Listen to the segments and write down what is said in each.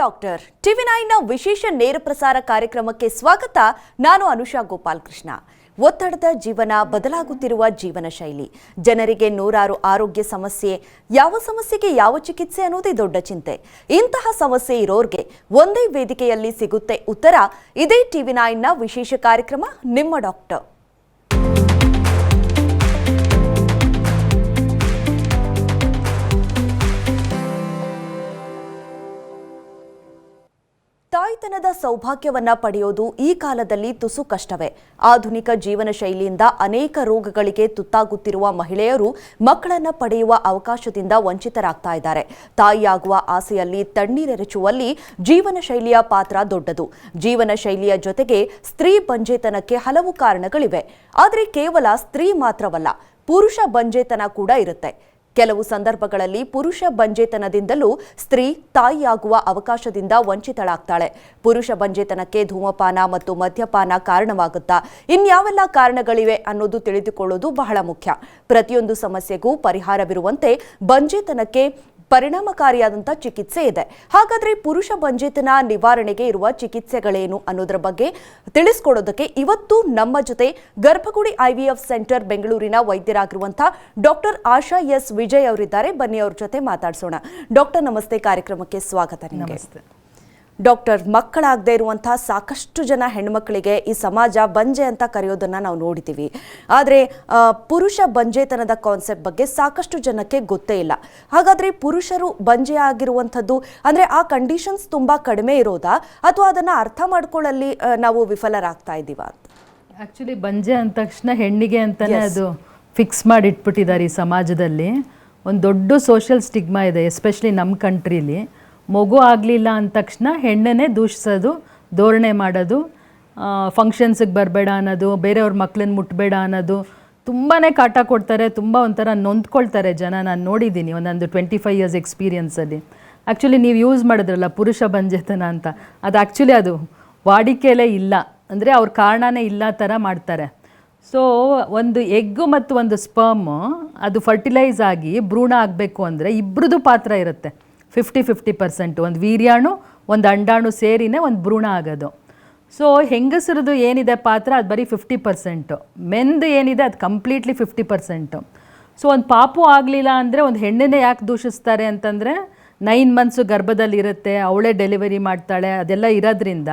Doctor TV ನೈನ್ನ ವಿಶೇಷ ನೇರ ಪ್ರಸಾರ ಕಾರ್ಯಕ್ರಮಕ್ಕೆ ಸ್ವಾಗತ ನಾನು ಅನುಷಾ ಗೋಪಾಲ್ ಕೃಷ್ಣ ಒತ್ತಡದ ಜೀವನ, ಬದಲಾಗುತ್ತಿರುವ ಜೀವನ ಶೈಲಿ, ಜನರಿಗೆ ನೂರಾರು ಆರೋಗ್ಯ ಸಮಸ್ಯೆ, ಯಾವ ಸಮಸ್ಯೆಗೆ ಯಾವ ಚಿಕಿತ್ಸೆ ಅನ್ನೋದೇ ದೊಡ್ಡ ಚಿಂತೆ. ಇಂತಹ ಸಮಸ್ಯೆ ಇರೋರ್ಗೆ ಒಂದೇ ವೇದಿಕೆಯಲ್ಲಿ ಸಿಗುತ್ತೆ ಉತ್ತರ. ಇದೇ ಟಿವಿ ನೈನ್ನ ವಿಶೇಷ ಕಾರ್ಯಕ್ರಮ ನಿಮ್ಮ ಡಾಕ್ಟರ್. ತಾಯ್ತನದ ಸೌಭಾಗ್ಯವನ್ನ ಪಡೆಯೋದು ಈ ಕಾಲದಲ್ಲಿ ತುಸು ಕಷ್ಟವೇ. ಆಧುನಿಕ ಜೀವನ ಶೈಲಿಯಿಂದ ಅನೇಕ ರೋಗಗಳಿಗೆ ತುತ್ತಾಗುತ್ತಿರುವ ಮಹಿಳೆಯರು ಮಕ್ಕಳನ್ನ ಪಡೆಯುವ ಅವಕಾಶದಿಂದ ವಂಚಿತರಾಗ್ತಾ ಇದ್ದಾರೆ. ತಾಯಿಯಾಗುವ ಆಸೆಯಲ್ಲಿ ತಣ್ಣೀರೆರಚುವಲ್ಲಿ ಜೀವನ ಶೈಲಿಯ ಪಾತ್ರ ದೊಡ್ಡದು. ಜೀವನ ಶೈಲಿಯ ಜೊತೆಗೆ ಸ್ತ್ರೀ ಬಂಜೇತನಕ್ಕೆ ಹಲವು ಕಾರಣಗಳಿವೆ. ಆದರೆ ಕೇವಲ ಸ್ತ್ರೀ ಮಾತ್ರವಲ್ಲ, ಪುರುಷ ಬಂಜೇತನ ಕೂಡ ಇರುತ್ತೆ. ಕೆಲವು ಸಂದರ್ಭಗಳಲ್ಲಿ ಪುರುಷ ಬಂಜೇತನದಿಂದಲೂ ಸ್ತ್ರೀ ತಾಯಿಯಾಗುವ ಅವಕಾಶದಿಂದ ವಂಚಿತಳಾಗ್ತಾಳೆ. ಪುರುಷ ಬಂಜೇತನಕ್ಕೆ ಧೂಮಪಾನ ಮತ್ತು ಮದ್ಯಪಾನ ಕಾರಣವಾಗುತ್ತಾ ಇನ್ಯಾವೆಲ್ಲ ಕಾರಣಗಳಿವೆ ಅನ್ನೋದು ತಿಳಿದುಕೊಳ್ಳೋದು ಬಹಳ ಮುಖ್ಯ. ಪ್ರತಿಯೊಂದು ಸಮಸ್ಯೆಗೂ ಪರಿಹಾರವಿರುವಂತೆ ಬಂಜೇತನಕ್ಕೆ ಪರಿಣಾಮಕಾರಿಯಾದಂಥ ಚಿಕಿತ್ಸೆ ಇದೆ. ಹಾಗಾದ್ರೆ ಪುರುಷ ಬಂಜೇತನ ನಿವಾರಣೆಗೆ ಇರುವ ಚಿಕಿತ್ಸೆಗಳೇನು ಅನ್ನೋದರ ಬಗ್ಗೆ ತಿಳಿಸ್ಕೊಡೋದಕ್ಕೆ ಇವತ್ತು ನಮ್ಮ ಜೊತೆ ಗರ್ಭಗುಡಿ ಐವಿಎಫ್ ಸೆಂಟರ್ ಬೆಂಗಳೂರಿನ ವೈದ್ಯರಾಗಿರುವಂತಹ ಡಾಕ್ಟರ್ ಆಶಾ ಎಸ್ ವಿಜಯ್ ಅವರಿದ್ದಾರೆ. ಬನ್ನಿ ಅವ್ರ ಜೊತೆ ಮಾತಾಡಿಸೋಣ. ಡಾಕ್ಟರ್, ನಮಸ್ತೆ. ಕಾರ್ಯಕ್ರಮಕ್ಕೆ ಸ್ವಾಗತ ನಮಸ್ತೆ. ಡಾಕ್ಟರ್ ಮಕ್ಕಳಾಗದೇ ಇರುವಂಥ ಸಾಕಷ್ಟು ಜನ ಹೆಣ್ಮಕ್ಳಿಗೆ ಈ ಸಮಾಜ ಬಂಜೆ ಅಂತ ಕರೆಯೋದನ್ನ ನಾವು ನೋಡಿದ್ದೀವಿ. ಆದರೆ ಪುರುಷ ಬಂಜೆತನದ ಕಾನ್ಸೆಪ್ಟ್ ಬಗ್ಗೆ ಸಾಕಷ್ಟು ಜನಕ್ಕೆ ಗೊತ್ತೇ ಇಲ್ಲ. ಹಾಗಾದ್ರೆ ಪುರುಷರು ಬಂಜೆ ಆಗಿರುವಂಥದ್ದು ಅಂದ್ರೆ ಆ ಕಂಡೀಷನ್ಸ್ ತುಂಬಾ ಕಡಿಮೆ ಇರೋದಾ? ಅಥವಾ ಅದನ್ನ ಅರ್ಥ ಮಾಡ್ಕೊಳ್ಳಲ್ಲಿ ನಾವು ವಿಫಲರಾಗ್ತಾ ಇದ್ದೀವ ಆ್ಯಕ್ಚುಲಿ ಬಂಜೆ ಅಂದ ತಕ್ಷಣ ಹೆಣ್ಣಿಗೆ ಅಂತಲೇ ಅದು ಫಿಕ್ಸ್ ಮಾಡಿಟ್ಬಿಟ್ಟಿದ್ದಾರೆ ಈ ಸಮಾಜದಲ್ಲಿ. ಒಂದು ದೊಡ್ಡ ಸೋಷಿಯಲ್ ಸ್ಟಿಗ್ಮಾ ಇದೆ ಎಸ್ಪೆಷಲಿ ನಮ್ಮ ಕಂಟ್ರೀಲಿ ಮಗು ಆಗಲಿಲ್ಲ ಅಂದ ತಕ್ಷಣ ಹೆಣ್ಣನ್ನೇ ದೂಷಿಸೋದು, ಧೋರಣೆ ಮಾಡೋದು ಫಂಕ್ಷನ್ಸಿಗೆ ಬರಬೇಡ ಅನ್ನೋದು, ಬೇರೆಯವ್ರ ಮಕ್ಳನ್ನ ಮುಟ್ಟಬೇಡ ಅನ್ನೋದು ತುಂಬಾ ಕಾಟ ಕೊಡ್ತಾರೆ, ತುಂಬ ಒಂಥರ ನೊಂದ್ಕೊಳ್ತಾರೆ ಜನ. ನಾನು ನೋಡಿದ್ದೀನಿ ಒಂದೊಂದು ಟ್ವೆಂಟಿ ಫೈವ್ ಇಯರ್ಸ್ ಎಕ್ಸ್ಪೀರಿಯನ್ಸಲ್ಲಿ ಆ್ಯಕ್ಚುಲಿ ನೀವು ಯೂಸ್ ಮಾಡಿದ್ರಲ್ಲ ಪುರುಷ ಬಂಜೆತನ ಅಂತ. ಅದು ಆ್ಯಕ್ಚುಲಿ ಅದು ವಾಡಿಕೆಯಲ್ಲೇ ಇಲ್ಲ. ಅಂದರೆ ಅವ್ರ ಕಾರಣನೇ ಇಲ್ಲ ಥರ ಮಾಡ್ತಾರೆ. ಸೊ ಒಂದು ಎಗ್ಗು ಮತ್ತು ಒಂದು ಸ್ಪರ್ಮ್ ಅದು ಫರ್ಟಿಲೈಸ್ ಆಗಿ ಭ್ರೂಣ ಆಗಬೇಕು ಅಂದರೆ ಇಬ್ಬರದು ಪಾತ್ರ ಇರುತ್ತೆ. ಫಿಫ್ಟಿ ಫಿಫ್ಟಿ ಪರ್ಸೆಂಟ್ ಒಂದು ವೀರ್ಯಾಣು, ಒಂದು ಅಂಡಾಣು ಸೇರಿನೇ ಒಂದು ಭ್ರೂಣ ಆಗೋದು. ಸೊ ಹೆಂಗಸರದು ಏನಿದೆ ಪಾತ್ರ? ಅದು ಬರೀ ಫಿಫ್ಟಿ ಪರ್ಸೆಂಟು ಮೆಂದು ಏನಿದೆ ಅದು ಕಂಪ್ಲೀಟ್ಲಿ ಫಿಫ್ಟಿ ಪರ್ಸೆಂಟು ಸೊ ಒಂದು ಪಾಪು ಆಗಲಿಲ್ಲ ಅಂದರೆ ಒಂದು ಹೆಣ್ಣನ್ನೇ ಯಾಕೆ ದೂಷಿಸ್ತಾರೆ ಅಂತಂದರೆ, ನೈನ್ ಮಂತ್ಸು ಗರ್ಭದಲ್ಲಿ ಇರುತ್ತೆ ಅವಳೇ ಡೆಲಿವರಿ ಮಾಡ್ತಾಳೆ, ಅದೆಲ್ಲ ಇರೋದ್ರಿಂದ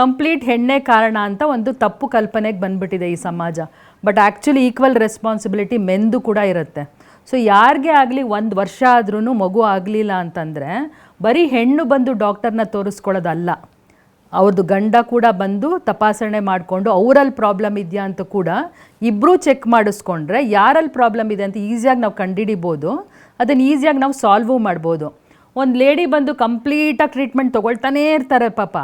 ಕಂಪ್ಲೀಟ್ ಹೆಣ್ಣೆ ಕಾರಣ ಅಂತ ಒಂದು ತಪ್ಪು ಕಲ್ಪನೆಗೆ ಬಂದ್ಬಿಟ್ಟಿದೆ ಈ ಸಮಾಜ. ಬಟ್ ಆ್ಯಕ್ಚುಲಿ ಈಕ್ವಲ್ ರೆಸ್ಪಾನ್ಸಿಬಿಲಿಟಿ ಮೆಂದು ಕೂಡ ಇರುತ್ತೆ. ಸೊ ಯಾರಿಗೆ ಆಗಲಿ ಒಂದು ವರ್ಷ ಆದ್ರೂ ಮಗು ಆಗಲಿಲ್ಲ ಅಂತಂದರೆ ಬರೀ ಹೆಣ್ಣು ಬಂದು ಡಾಕ್ಟರ್ನ ತೋರಿಸ್ಕೊಳ್ಳೋದಲ್ಲ. ಅವ್ರದ್ದು ಗಂಡ ಕೂಡ ಬಂದು ತಪಾಸಣೆ ಮಾಡಿಕೊಂಡು ಅವರಲ್ಲಿ ಪ್ರಾಬ್ಲಮ್ ಇದೆಯಾ ಅಂತ ಕೂಡ ಇಬ್ಬರೂ ಚೆಕ್ ಮಾಡಿಸ್ಕೊಂಡ್ರೆ ಯಾರಲ್ಲಿ ಪ್ರಾಬ್ಲಮ್ ಇದೆ ಅಂತ ಈಸಿಯಾಗಿ ನಾವು ಕಂಡುಹಿಡಿಬೋದು ಅದನ್ನು ಈಸಿಯಾಗಿ ನಾವು ಸಾಲ್ವ್ ಮಾಡ್ಬೋದು. ಒಂದು ಲೇಡಿ ಬಂದು ಕಂಪ್ಲೀಟಾಗಿ ಟ್ರೀಟ್ಮೆಂಟ್ ತೊಗೊಳ್ತಾನೇ ಇರ್ತಾರೆ ಪಾಪ.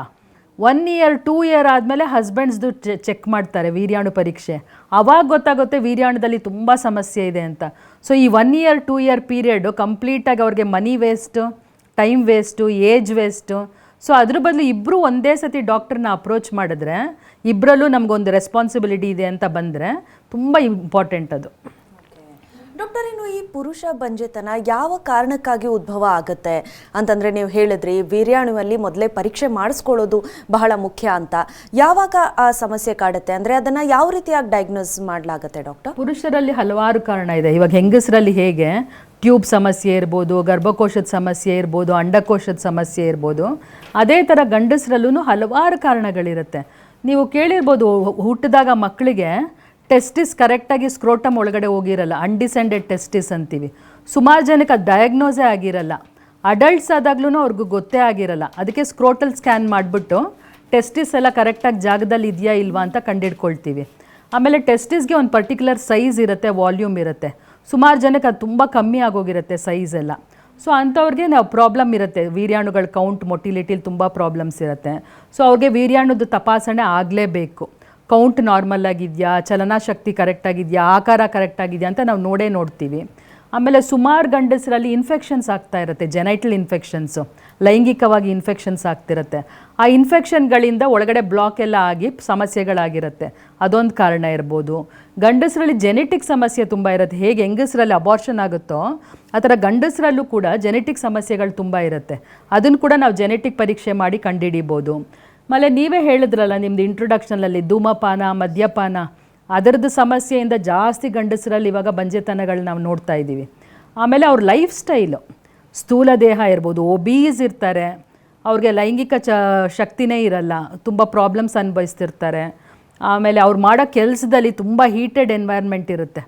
ಒನ್ ಇಯರ್ ಟೂ ಇಯರ್ ಆದಮೇಲೆ ಹಸ್ಬೆಂಡ್ಸ್ದು ಚೆಕ್ ಮಾಡ್ತಾರೆ ವೀರ್ಯಾಣು ಪರೀಕ್ಷೆ. ಅವಾಗ ಗೊತ್ತಾಗುತ್ತೆ ವೀರ್ಯಾಣುದಲ್ಲಿ ತುಂಬ ಸಮಸ್ಯೆ ಇದೆ ಅಂತ. ಸೊ ಈ one year two year period ಕಂಪ್ಲೀಟಾಗಿ ಅವ್ರಿಗೆ money waste time waste age waste so ಅದ್ರ ಬದಲು ಇಬ್ಬರು ಒಂದೇ ಸತಿ ಡಾಕ್ಟರ್ನ ಅಪ್ರೋಚ್ ಮಾಡಿದ್ರೆ ಇಬ್ಬರಲ್ಲೂ ನಮಗೊಂದು ರೆಸ್ಪಾನ್ಸಿಬಿಲಿಟಿ ಇದೆ ಅಂತ ಬಂದರೆ, ತುಂಬ ಇಂಪಾರ್ಟೆಂಟ್ ಅದು. ಡಾಕ್ಟರ್, ಇನ್ನು ಈ ಪುರುಷ ಬಂಜೆತನ ಯಾವ ಕಾರಣಕ್ಕಾಗಿ ಉದ್ಭವ ಆಗುತ್ತೆ ಅಂತಂದ್ರೆ ನೀವು ಹೇಳಿದ್ರಿ, ವೀರ್ಯಾಣುವಲ್ಲಿ ಮೊದಲೇ ಪರೀಕ್ಷೆ ಮಾಡಿಸ್ಕೊಳ್ಳೋದು ಬಹಳ ಮುಖ್ಯ ಅಂತ. ಯಾವಾಗ ಆ ಸಮಸ್ಯೆ ಕಾಡುತ್ತೆ? ಅಂದ್ರೆ ಅದನ್ನ ಯಾವ ರೀತಿಯಾಗಿ ಡಯಾಗ್ನೋಸ್ ಮಾಡಲಾಗುತ್ತೆ ಡಾಕ್ಟರ್? ಪುರುಷರಲ್ಲಿ ಹಲವಾರು ಕಾರಣ ಇದೆ. ಇವಾಗ ಹೆಂಗಸರಲ್ಲಿ ಹೇಗೆ? ಟ್ಯೂಬ್ ಸಮಸ್ಯೆ ಇರ್ಬೋದು, ಗರ್ಭಕೋಶದ ಸಮಸ್ಯೆ ಇರ್ಬೋದು, ಅಂಡಕೋಶದ ಸಮಸ್ಯೆ ಇರ್ಬೋದು. ಅದೇ ಥರ ಗಂಡಸರಲ್ಲೂ ಹಲವಾರು ಕಾರಣಗಳಿರುತ್ತೆ. ನೀವು ಕೇಳಿರ್ಬೋದು, ಹುಟ್ಟಿದಾಗ ಮಕ್ಕಳಿಗೆ ಟೆಸ್ಟಿಸ್ ಕರೆಕ್ಟಾಗಿ ಸ್ಕ್ರೋಟಮ್ ಒಳಗಡೆ ಹೋಗಿರಲ್ಲ ಅನ್ಡಿಸೆಂಡೆಡ್ ಟೆಸ್ಟಿಸ್ ಅಂತೀವಿ. ಸುಮಾರು ಜನಕ್ಕೆ ಅದು ಡಯಾಗ್ನೋಸೇ ಆಗಿರಲ್ಲ. ಅಡಲ್ಟ್ಸ್ ಆದಾಗ್ಲೂ ಅವ್ರಿಗೂ ಗೊತ್ತೇ ಆಗಿರಲ್ಲ. ಅದಕ್ಕೆ ಸ್ಕ್ರೋಟಲ್ ಸ್ಕ್ಯಾನ್ ಮಾಡಿಬಿಟ್ಟು ಟೆಸ್ಟಿಸ್ ಎಲ್ಲ ಕರೆಕ್ಟಾಗಿ ಜಾಗದಲ್ಲಿ ಇದೆಯಾ ಇಲ್ವಾ ಅಂತ ಕಂಡಿಡ್ಕೊಳ್ತೀವಿ. ಆಮೇಲೆ ಟೆಸ್ಟಿಸ್ಗೆ ಒಂದು ಪರ್ಟಿಕ್ಯುಲರ್ ಸೈಜ್ ಇರುತ್ತೆ ವಾಲ್ಯೂಮ್ ಇರುತ್ತೆ. ಸುಮಾರು ಜನಕ್ಕೆ ಅದು ತುಂಬ ಕಮ್ಮಿ ಆಗೋಗಿರುತ್ತೆ ಸೈಜ್ ಎಲ್ಲ. ಸೊ ಅಂಥವ್ರಿಗೆ ನಾವು ಪ್ರಾಬ್ಲಮ್ ಇರುತ್ತೆ. ವೀರ್ಯಾಣುಗಳ ಕೌಂಟ್ ಮೊಟಿಲಿಟಿಲಿ ತುಂಬ ಪ್ರಾಬ್ಲಮ್ಸ್ ಇರುತ್ತೆ. ಸೊ ಅವ್ರಿಗೆ ವೀರ್ಯಾಣುದ ತಪಾಸಣೆ ಆಗಲೇಬೇಕು. ಕೌಂಟ್ ನಾರ್ಮಲ್ ಆಗಿದೆಯಾ? ಚಲನಾಶಕ್ತಿ ಕರೆಕ್ಟ್ ಆಗಿದೆಯಾ? ಆಕಾರ ಕರೆಕ್ಟ್ ಆಗಿದೆಯಾ ಅಂತ ನಾವು ನೋಡೇ ನೋಡ್ತೀವಿ. ಆಮೇಲೆ ಸುಮಾರು ಗಂಡಸರಲ್ಲಿ ಇನ್ಫೆಕ್ಷನ್ಸ್ ಆಗ್ತಾ ಇರುತ್ತೆ ಜೆನೈಟಲ್ ಇನ್ಫೆಕ್ಷನ್ಸು ಲೈಂಗಿಕವಾಗಿ ಇನ್ಫೆಕ್ಷನ್ಸ್ ಆಗ್ತಿರುತ್ತೆ. ಆ ಇನ್ಫೆಕ್ಷನ್ಗಳಿಂದ ಒಳಗಡೆ ಬ್ಲಾಕ್ ಎಲ್ಲ ಆಗಿ ಸಮಸ್ಯೆಗಳಾಗಿರುತ್ತೆ. ಅದೊಂದು ಕಾರಣ ಇರ್ಬೋದು. ಗಂಡಸರಲ್ಲಿ ಜೆನೆಟಿಕ್ ಸಮಸ್ಯೆ ತುಂಬ ಇರುತ್ತೆ. ಹೇಗೆ ಹೆಂಗಸರಲ್ಲಿ ಅಬಾರ್ಷನ್ ಆಗುತ್ತೋ, ಆ ಥರ ಗಂಡಸರಲ್ಲೂ ಕೂಡ ಜೆನೆಟಿಕ್ ಸಮಸ್ಯೆಗಳು ತುಂಬ ಇರುತ್ತೆ. ಅದನ್ನು ಕೂಡ ನಾವು ಜೆನೆಟಿಕ್ ಪರೀಕ್ಷೆ ಮಾಡಿ ಕಂಡುಹಿಡಿಬೋದು ಆಮೇಲೆ ನೀವೇ ಹೇಳಿದ್ರಲ್ಲ ನಿಮ್ಮದು ಇಂಟ್ರೊಡಕ್ಷನಲ್ಲಿ ಧೂಮಪಾನ, ಮದ್ಯಪಾನ. ಅದರದ್ದು ಸಮಸ್ಯೆಯಿಂದ ಜಾಸ್ತಿ ಗಂಡಸರಲ್ಲಿ ಇವಾಗ ಬಂಜೆತನಗಳು ನಾವು ನೋಡ್ತಾ ಇದ್ದೀವಿ. ಆಮೇಲೆ ಅವ್ರ ಲೈಫ್ ಸ್ಟೈಲು ಸ್ಥೂಲ ದೇಹ ಇರ್ಬೋದು ಒಬೀಸ್ ಇರ್ತಾರೆ. ಅವ್ರಿಗೆ ಲೈಂಗಿಕ ಚ, ಶಕ್ತಿನೇ ಇರಲ್ಲ, ತುಂಬ ಪ್ರಾಬ್ಲಮ್ಸ್ ಅನುಭವಿಸ್ತಿರ್ತಾರೆ. ಆಮೇಲೆ ಅವ್ರು ಮಾಡೋ ಕೆಲಸದಲ್ಲಿ ತುಂಬ ಹೀಟೆಡ್ ಎನ್ವೈರ್ಮೆಂಟ್ ಇರುತ್ತೆ.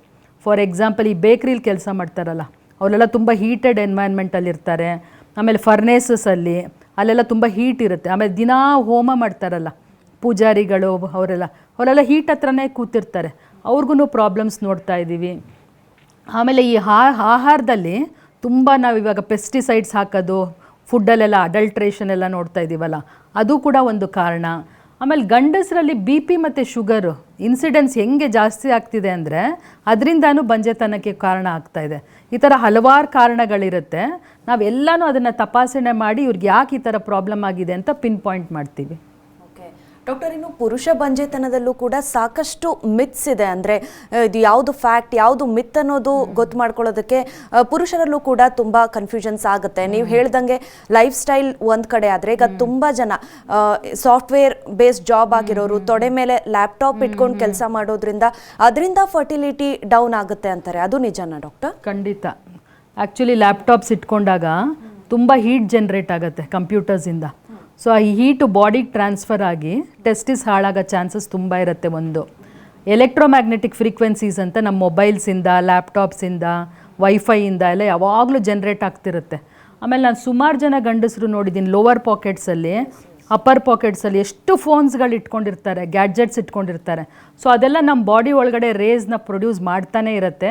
ಫಾರ್ ಎಕ್ಸಾಂಪಲ್ ಈ ಬೇಕ್ರೀಲಿ ಕೆಲಸ ಮಾಡ್ತಾರಲ್ಲ, ಅವರೆಲ್ಲ ತುಂಬ ಹೀಟೆಡ್ ಎನ್ವೈರ್ಮೆಂಟಲ್ಲಿ ಇರ್ತಾರೆ ಆಮೇಲೆ ಫರ್ನೇಸಸಲ್ಲಿ ಅಲ್ಲೆಲ್ಲ ತುಂಬ ಹೀಟ್ ಇರುತ್ತೆ. ಆಮೇಲೆ ದಿನಾ ಹೋಮ ಮಾಡ್ತಾರಲ್ಲ, ಪೂಜಾರಿಗಳು ಅವರೆಲ್ಲ ಅವರೆಲ್ಲ ಹೀಟ್ ಹತ್ರನೇ ಕೂತಿರ್ತಾರೆ. ಅವ್ರಿಗೂ ಪ್ರಾಬ್ಲಮ್ಸ್ ನೋಡ್ತಾ ಇದ್ದೀವಿ. ಆಮೇಲೆ ಈ ಆಹಾರದಲ್ಲಿ ತುಂಬ ನಾವು ಇವಾಗ ಪೆಸ್ಟಿಸೈಡ್ಸ್ ಹಾಕೋದು ಫುಡ್ಡಲ್ಲೆಲ್ಲ ಅಡಲ್ಟ್ರೇಷನ್ ಎಲ್ಲ ನೋಡ್ತಾ ಇದ್ದೀವಲ್ಲ, ಅದು ಕೂಡ ಒಂದು ಕಾರಣ. ಆಮೇಲೆ ಗಂಡಸರಲ್ಲಿ ಬಿ ಪಿ ಮತ್ತು ಶುಗರು ಇನ್ಸಿಡೆನ್ಸ್ ಹೆಂಗೆ ಜಾಸ್ತಿ ಆಗ್ತಿದೆ ಅಂದರೆ ಅದರಿಂದನೂ ಬಂಜೆತನಕ್ಕೆ ಕಾರಣ ಆಗ್ತಾ ಇದೆ. ಈ ಥರ ಹಲವಾರು ಕಾರಣಗಳಿರುತ್ತೆ. ನಾವೆಲ್ಲನೂ ಅದನ್ನು ತಪಾಸಣೆ ಮಾಡಿ ಇವ್ರಿಗೆ ಯಾಕೆ ಈ ಥರ ಪ್ರಾಬ್ಲಮ್ ಆಗಿದೆ ಅಂತ ಪಿನ್ ಪಾಯಿಂಟ್ ಮಾಡ್ತೀವಿ. ಡಾಕ್ಟರ್ ಇನ್ನು ಪುರುಷ ಬಂಜೆತನದಲ್ಲೂ ಕೂಡ ಸಾಕಷ್ಟು ಮಿತ್ಸ್ ಇದೆ. ಅಂದರೆ ಇದು ಯಾವುದು ಫ್ಯಾಕ್ಟ್ ಯಾವುದು ಮಿತ್ ಅನ್ನೋದು ಗೊತ್ತು ಮಾಡ್ಕೊಳ್ಳೋದಕ್ಕೆ ಪುರುಷರಲ್ಲೂ ಕೂಡ ತುಂಬ ಕನ್ಫ್ಯೂಷನ್ಸ್ ಆಗುತ್ತೆ. ನೀವು ಹೇಳ್ದಂಗೆ ಲೈಫ್ ಸ್ಟೈಲ್ ಒಂದು ಕಡೆ ಆದರೆ ಈಗ ತುಂಬ ಜನ ಸಾಫ್ಟ್ವೇರ್ ಬೇಸ್ಡ್ ಜಾಬ್ ಆಗಿರೋರು ತೊಡೆ ಮೇಲೆ ಲ್ಯಾಪ್ಟಾಪ್ ಇಟ್ಕೊಂಡು ಕೆಲಸ ಮಾಡೋದ್ರಿಂದ ಅದರಿಂದ ಫರ್ಟಿಲಿಟಿ ಡೌನ್ ಆಗುತ್ತೆ ಅಂತಾರೆ. ಅದು ನಿಜನಾ ಡಾಕ್ಟರ್? ಖಂಡಿತ. ಆ್ಯಕ್ಚುಲಿ ಲ್ಯಾಪ್ಟಾಪ್ಸ್ ಇಟ್ಕೊಂಡಾಗ ತುಂಬ ಹೀಟ್ ಜನ್ರೇಟ್ ಆಗುತ್ತೆ ಕಂಪ್ಯೂಟರ್ಸಿಂದ ಸೊ ಆ ಹೀಟು ಬಾಡಿಗೆ ಟ್ರಾನ್ಸ್ಫರ್ ಆಗಿ ಟೆಸ್ಟಿಸ್ ಹಾಳಾಗೋ ಚಾನ್ಸಸ್ ತುಂಬ ಇರುತ್ತೆ ಒಂದು. ಎಲೆಕ್ಟ್ರೋಮ್ಯಾಗ್ನೆಟಿಕ್ ಫ್ರೀಕ್ವೆನ್ಸೀಸ್ ಅಂತ ನಮ್ಮ ಮೊಬೈಲ್ಸಿಂದ ಲ್ಯಾಪ್ಟಾಪ್ಸಿಂದ ವೈಫೈಯಿಂದ ಎಲ್ಲ ಯಾವಾಗಲೂ ಜನ್ರೇಟ್ ಆಗ್ತಿರುತ್ತೆ. ಆಮೇಲೆ ನಾನು ಸುಮಾರು ಜನ ಗಂಡಸರು ನೋಡಿದ್ದೀನಿ ಲೋವರ್ ಪಾಕೆಟ್ಸಲ್ಲಿ ಅಪ್ಪರ್ ಪಾಕೆಟ್ಸಲ್ಲಿ ಎಷ್ಟು ಫೋನ್ಸ್ಗಳು ಇಟ್ಕೊಂಡಿರ್ತಾರೆ ಗ್ಯಾಡ್ಜೆಟ್ಸ್ ಇಟ್ಕೊಂಡಿರ್ತಾರೆ. ಸೊ ಅದೆಲ್ಲ ನಮ್ಮ ಬಾಡಿ ಒಳಗಡೆ ರೇಸ್ನ ಪ್ರೊಡ್ಯೂಸ್ ಮಾಡ್ತಾನೆ ಇರುತ್ತೆ.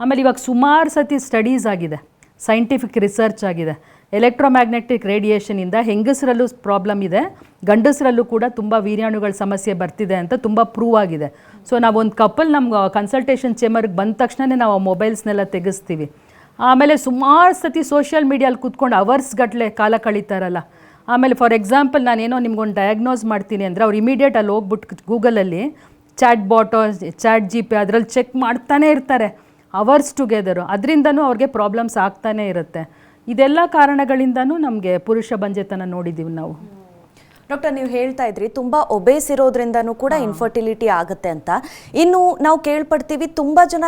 ಆಮೇಲೆ ಇವಾಗ ಸುಮಾರು ಸತಿ ಸ್ಟಡೀಸ್ ಆಗಿದೆ. ಸೈಂಟಿಫಿಕ್ ರಿಸರ್ಚ್ ಆಗಿದೆ. ಎಲೆಕ್ಟ್ರೋಮ್ಯಾಗ್ನೆಟಿಕ್ ರೇಡಿಯೇಷನಿಂದ ಹೆಂಗಸರಲ್ಲೂ ಪ್ರಾಬ್ಲಮ್ ಇದೆ, ಗಂಡಸರಲ್ಲೂ ಕೂಡ ತುಂಬ ವೀರ್ಯಾಣುಗಳ ಸಮಸ್ಯೆ ಬರ್ತಿದೆ ಅಂತ ತುಂಬ ಪ್ರೂವ್ ಆಗಿದೆ. ಸೊ ನಾವೊಂದು ಕಪಲ್ ನಮ್ಮ ಕನ್ಸಲ್ಟೇಷನ್ ಚೇಂಬರ್ಗೆ ಬಂದ ತಕ್ಷಣವೇ ನಾವು ಮೊಬೈಲ್ಸ್ನೆಲ್ಲ ತೆಗೆಸ್ತೀವಿ. ಆಮೇಲೆ ಸುಮಾರು ಸತಿ ಸೋಷಿಯಲ್ ಮೀಡಿಯಲ್ಲಿ ಕೂತ್ಕೊಂಡು ಅವರ್ಸ್ ಗಟ್ಟಲೆ ಕಾಲ ಕಳೀತಾರಲ್ಲ. ಆಮೇಲೆ ಫಾರ್ ಎಕ್ಸಾಂಪಲ್ ನಾನೇನೋ ನಿಮ್ಗೊಂದು ಡಯಾಗ್ನೋಸ್ ಮಾಡ್ತೀನಿ ಅಂದರೆ ಅವ್ರು ಇಮಿಡಿಯೇಟ್ ಅಲ್ಲಿ ಹೋಗ್ಬಿಟ್ಟು ಗೂಗಲಲ್ಲಿ ಚಾಟ್ ಬಾಟೋ ಚಾಟ್ ಜಿ ಪಿ ಅದರಲ್ಲಿ ಚೆಕ್ ಮಾಡ್ತಾನೆ ಇರ್ತಾರೆ ಅವರ್ಸ್ ಟುಗೆದರು ಅದರಿಂದನೂ ಅವ್ರಿಗೆ ಪ್ರಾಬ್ಲಮ್ಸ್ ಆಗ್ತಾನೆ ಇರುತ್ತೆ. ಇದೆಲ್ಲ ಕಾರಣಗಳಿಂದನೂ ನಮಗೆ ಪುರುಷ ಬಂಜೆತನ ನೋಡಿದ್ದೀವಿ ನಾವು. ಡಾಕ್ಟರ್ ನೀವು ಹೇಳ್ತಾ ಇದ್ರಿ ತುಂಬಾ ಒಬೇಸ್ ಇರೋದ್ರಿಂದನೂ ಕೂಡ ಇನ್ಫರ್ಟಿಲಿಟಿ ಆಗುತ್ತೆ ಅಂತ. ಇನ್ನು ನಾವು ಕೇಳ್ಪಡ್ತೀವಿ ತುಂಬಾ ಜನ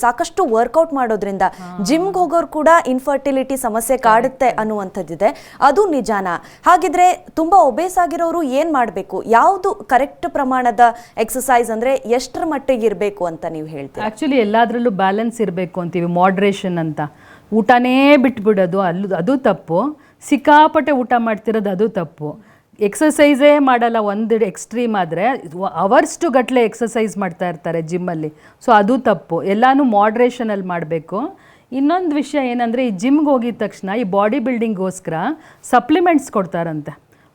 ಸಾಕಷ್ಟು ವರ್ಕೌಟ್ ಮಾಡೋದ್ರಿಂದ ಜಿಮ್ಗೆ ಹೋಗೋರು ಕೂಡ ಇನ್ಫರ್ಟಿಲಿಟಿ ಸಮಸ್ಯೆ ಕಾಡುತ್ತೆ ಅನ್ನುವಂಥದ್ದಿದೆ. ಅದು ನಿಜಾನ? ಹಾಗಿದ್ರೆ ತುಂಬಾ ಒಬೇಸ್ ಆಗಿರೋರು ಏನು ಮಾಡಬೇಕು? ಯಾವುದು ಕರೆಕ್ಟ್ ಪ್ರಮಾಣದ ಎಕ್ಸಸೈಸ್ ಅಂದ್ರೆ ಎಷ್ಟರ ಮಟ್ಟಿಗೆ ಇರಬೇಕು ಅಂತ ನೀವು ಹೇಳ್ತೀರಾ? ಆ್ಯಕ್ಚುಲಿ ಎಲ್ಲದರಲ್ಲೂ ಬ್ಯಾಲೆನ್ಸ್ ಇರಬೇಕು ಅಂತೀವಿ ಮಾಡ್ರೇಷನ್ ಅಂತ. ಊಟನೇ ಬಿಟ್ಬಿಡೋದು, ಅಲ್ಲೂ ಅದು ತಪ್ಪು. ಸಿಕ್ಕಾಪಟ್ಟೆ ಊಟ ಮಾಡ್ತಿರೋದು ಅದು ತಪ್ಪು. ಎಕ್ಸಸೈಸೇ ಮಾಡಲ್ಲ, ಒಂದು ಎಕ್ಸ್ಟ್ರೀಮ್ ಆದರೆ ಅವರ್ಸ್ ಟು ಗಟ್ಟಲೆ ಎಕ್ಸಸೈಸ್ ಮಾಡ್ತಾ ಇರ್ತಾರೆ ಜಿಮ್ಮಲ್ಲಿ ಸೊ ಅದು ತಪ್ಪು. ಎಲ್ಲನೂ ಮಾಡ್ರೇಷನಲ್ಲಿ ಮಾಡಬೇಕು. ಇನ್ನೊಂದು ವಿಷಯ ಏನಂದರೆ, ಈ ಜಿಮ್ಗೆ ಹೋಗಿದ ತಕ್ಷಣ ಈ ಬಾಡಿ ಬಿಲ್ಡಿಂಗ್ಗೋಸ್ಕರ ಸಪ್ಲಿಮೆಂಟ್ಸ್ ಕೊಡ್ತಾರಂತೆ